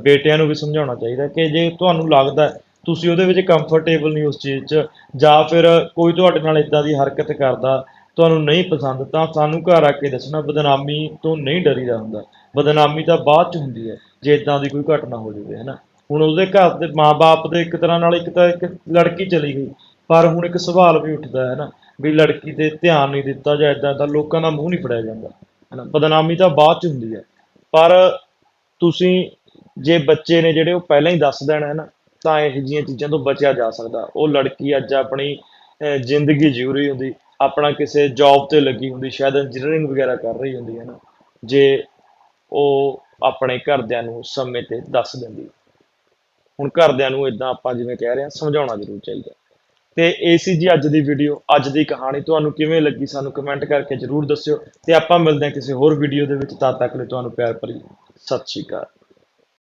ਬੇਟਿਆਂ ਨੂੰ ਵੀ ਸਮਝਾਉਣਾ ਚਾਹੀਦਾ ਕਿ ਜੇ ਤੁਹਾਨੂੰ ਲੱਗਦਾ ਤੁਸੀਂ ਉਹਦੇ ਵਿੱਚ ਕੰਫਰਟੇਬਲ ਨਹੀਂ ਉਸ ਚੀਜ਼ 'ਚ ਜਾਂ ਫਿਰ ਕੋਈ ਤੁਹਾਡੇ ਨਾਲ ਇਦਾਂ ਦੀ ਹਰਕਤ ਕਰਦਾ, ਤੁਹਾਨੂੰ ਨਹੀਂ ਪਸੰਦ, ਤਾਂ ਸਾਨੂੰ ਘਰ ਆ ਕੇ ਦੱਸਣਾ, ਬਦਨਾਮੀ ਤੋਂ ਨਹੀਂ ਡਰੀਦਾ ਹੁੰਦਾ। ਬਦਨਾਮੀ ਤਾਂ ਬਾਅਦ ਚ ਹੁੰਦੀ ਹੈ, ਜੇ ਇਦਾਂ ਦੀ ਕੋਈ ਘਟਨਾ ਹੋ ਜਾਵੇ, ਹੈ ਨਾ? ਹੁਣ ਉਹਦੇ ਘਰ ਦੇ ਮਾਪੇ ਦੇ ਇੱਕ ਤਰ੍ਹਾਂ ਨਾਲ ਇੱਕ ਤਾਂ ਇੱਕ ਲੜਕੀ ਚਲੀ ਗਈ, ਪਰ ਹੁਣ ਇੱਕ ਸਵਾਲ ਵੀ ਉੱਠਦਾ ਹੈ ਨਾ, ਵੀ ਲੜਕੀ ਤੇ ਧਿਆਨ ਨਹੀਂ ਦਿੱਤਾ ਜਾਂ ਇਦਾਂ ਤਾਂ ਲੋਕਾਂ ਦਾ ਮੂੰਹ ਨਹੀਂ ਫੜਿਆ ਜਾਂਦਾ, ਹੈ ਨਾ? ਬਦਨਾਮੀ ਤਾਂ ਬਾਅਦ ਚ ਹੁੰਦੀ ਹੈ, ਪਰ ਤੁਸੀਂ ਜੇ ਬੱਚੇ ਨੇ ਜਿਹੜੇ ਉਹ ਪਹਿਲਾਂ ਹੀ ਦੱਸ ਦੇਣ ਹੈ ਨਾ, ਤਾਂ ਇਹੋ ਜਿਹੀਆਂ ਚੀਜ਼ਾਂ ਤੋਂ ਬਚਿਆ ਜਾ ਸਕਦਾ। ਉਹ ਲੜਕੀ ਅੱਜ ਆਪਣੀ ਜ਼ਿੰਦਗੀ ਜਿਉ ਰਹੀ ਹੁੰਦੀ, ਆਪਣਾ ਕਿਸੇ ਜੌਬ ਤੇ ਲੱਗੀ ਹੁੰਦੀ, ਸ਼ਾਇਦ ਇੰਜੀਨੀਅਰਿੰਗ ਵਗੈਰਾ ਕਰ ਰਹੀ ਹੁੰਦੀ ਹੈ ਨਾ, ਜੇ ਉਹ ਆਪਣੇ ਘਰਦਿਆਂ ਨੂੰ ਸਮੇਂ ਤੇ ਦੱਸ ਦਿੰਦੀ। ਹੁਣ ਘਰਦਿਆਂ ਨੂੰ ਇਦਾਂ ਆਪਾਂ ਜਿਵੇਂ ਕਹਿ ਰਹੇ ਹਾਂ, ਸਮਝਾਉਣਾ ਜ਼ਰੂਰ ਚਾਹੀਦਾ। ਤੇ ਇਹ ਸੀ ਜੀ ਅੱਜ ਦੀ ਵੀਡੀਓ ਅੱਜ ਦੀ ਕਹਾਣੀ। ਤੁਹਾਨੂੰ ਕਿਵੇਂ ਲੱਗੀ ਸਾਨੂੰ ਕਮੈਂਟ ਕਰਕੇ ਜ਼ਰੂਰ ਦੱਸਿਓ। ਤੇ ਆਪਾਂ ਮਿਲਦੇ ਹਾਂ ਕਿਸੇ ਹੋਰ ਵੀਡੀਓ ਦੇ ਵਿੱਚ। ਤਦ ਤੱਕ ਲਈ ਤੁਹਾਨੂੰ ਪਿਆਰ ਭਰੀ ਸਤਿ ਸ਼੍ਰੀ ਅਕਾਲ।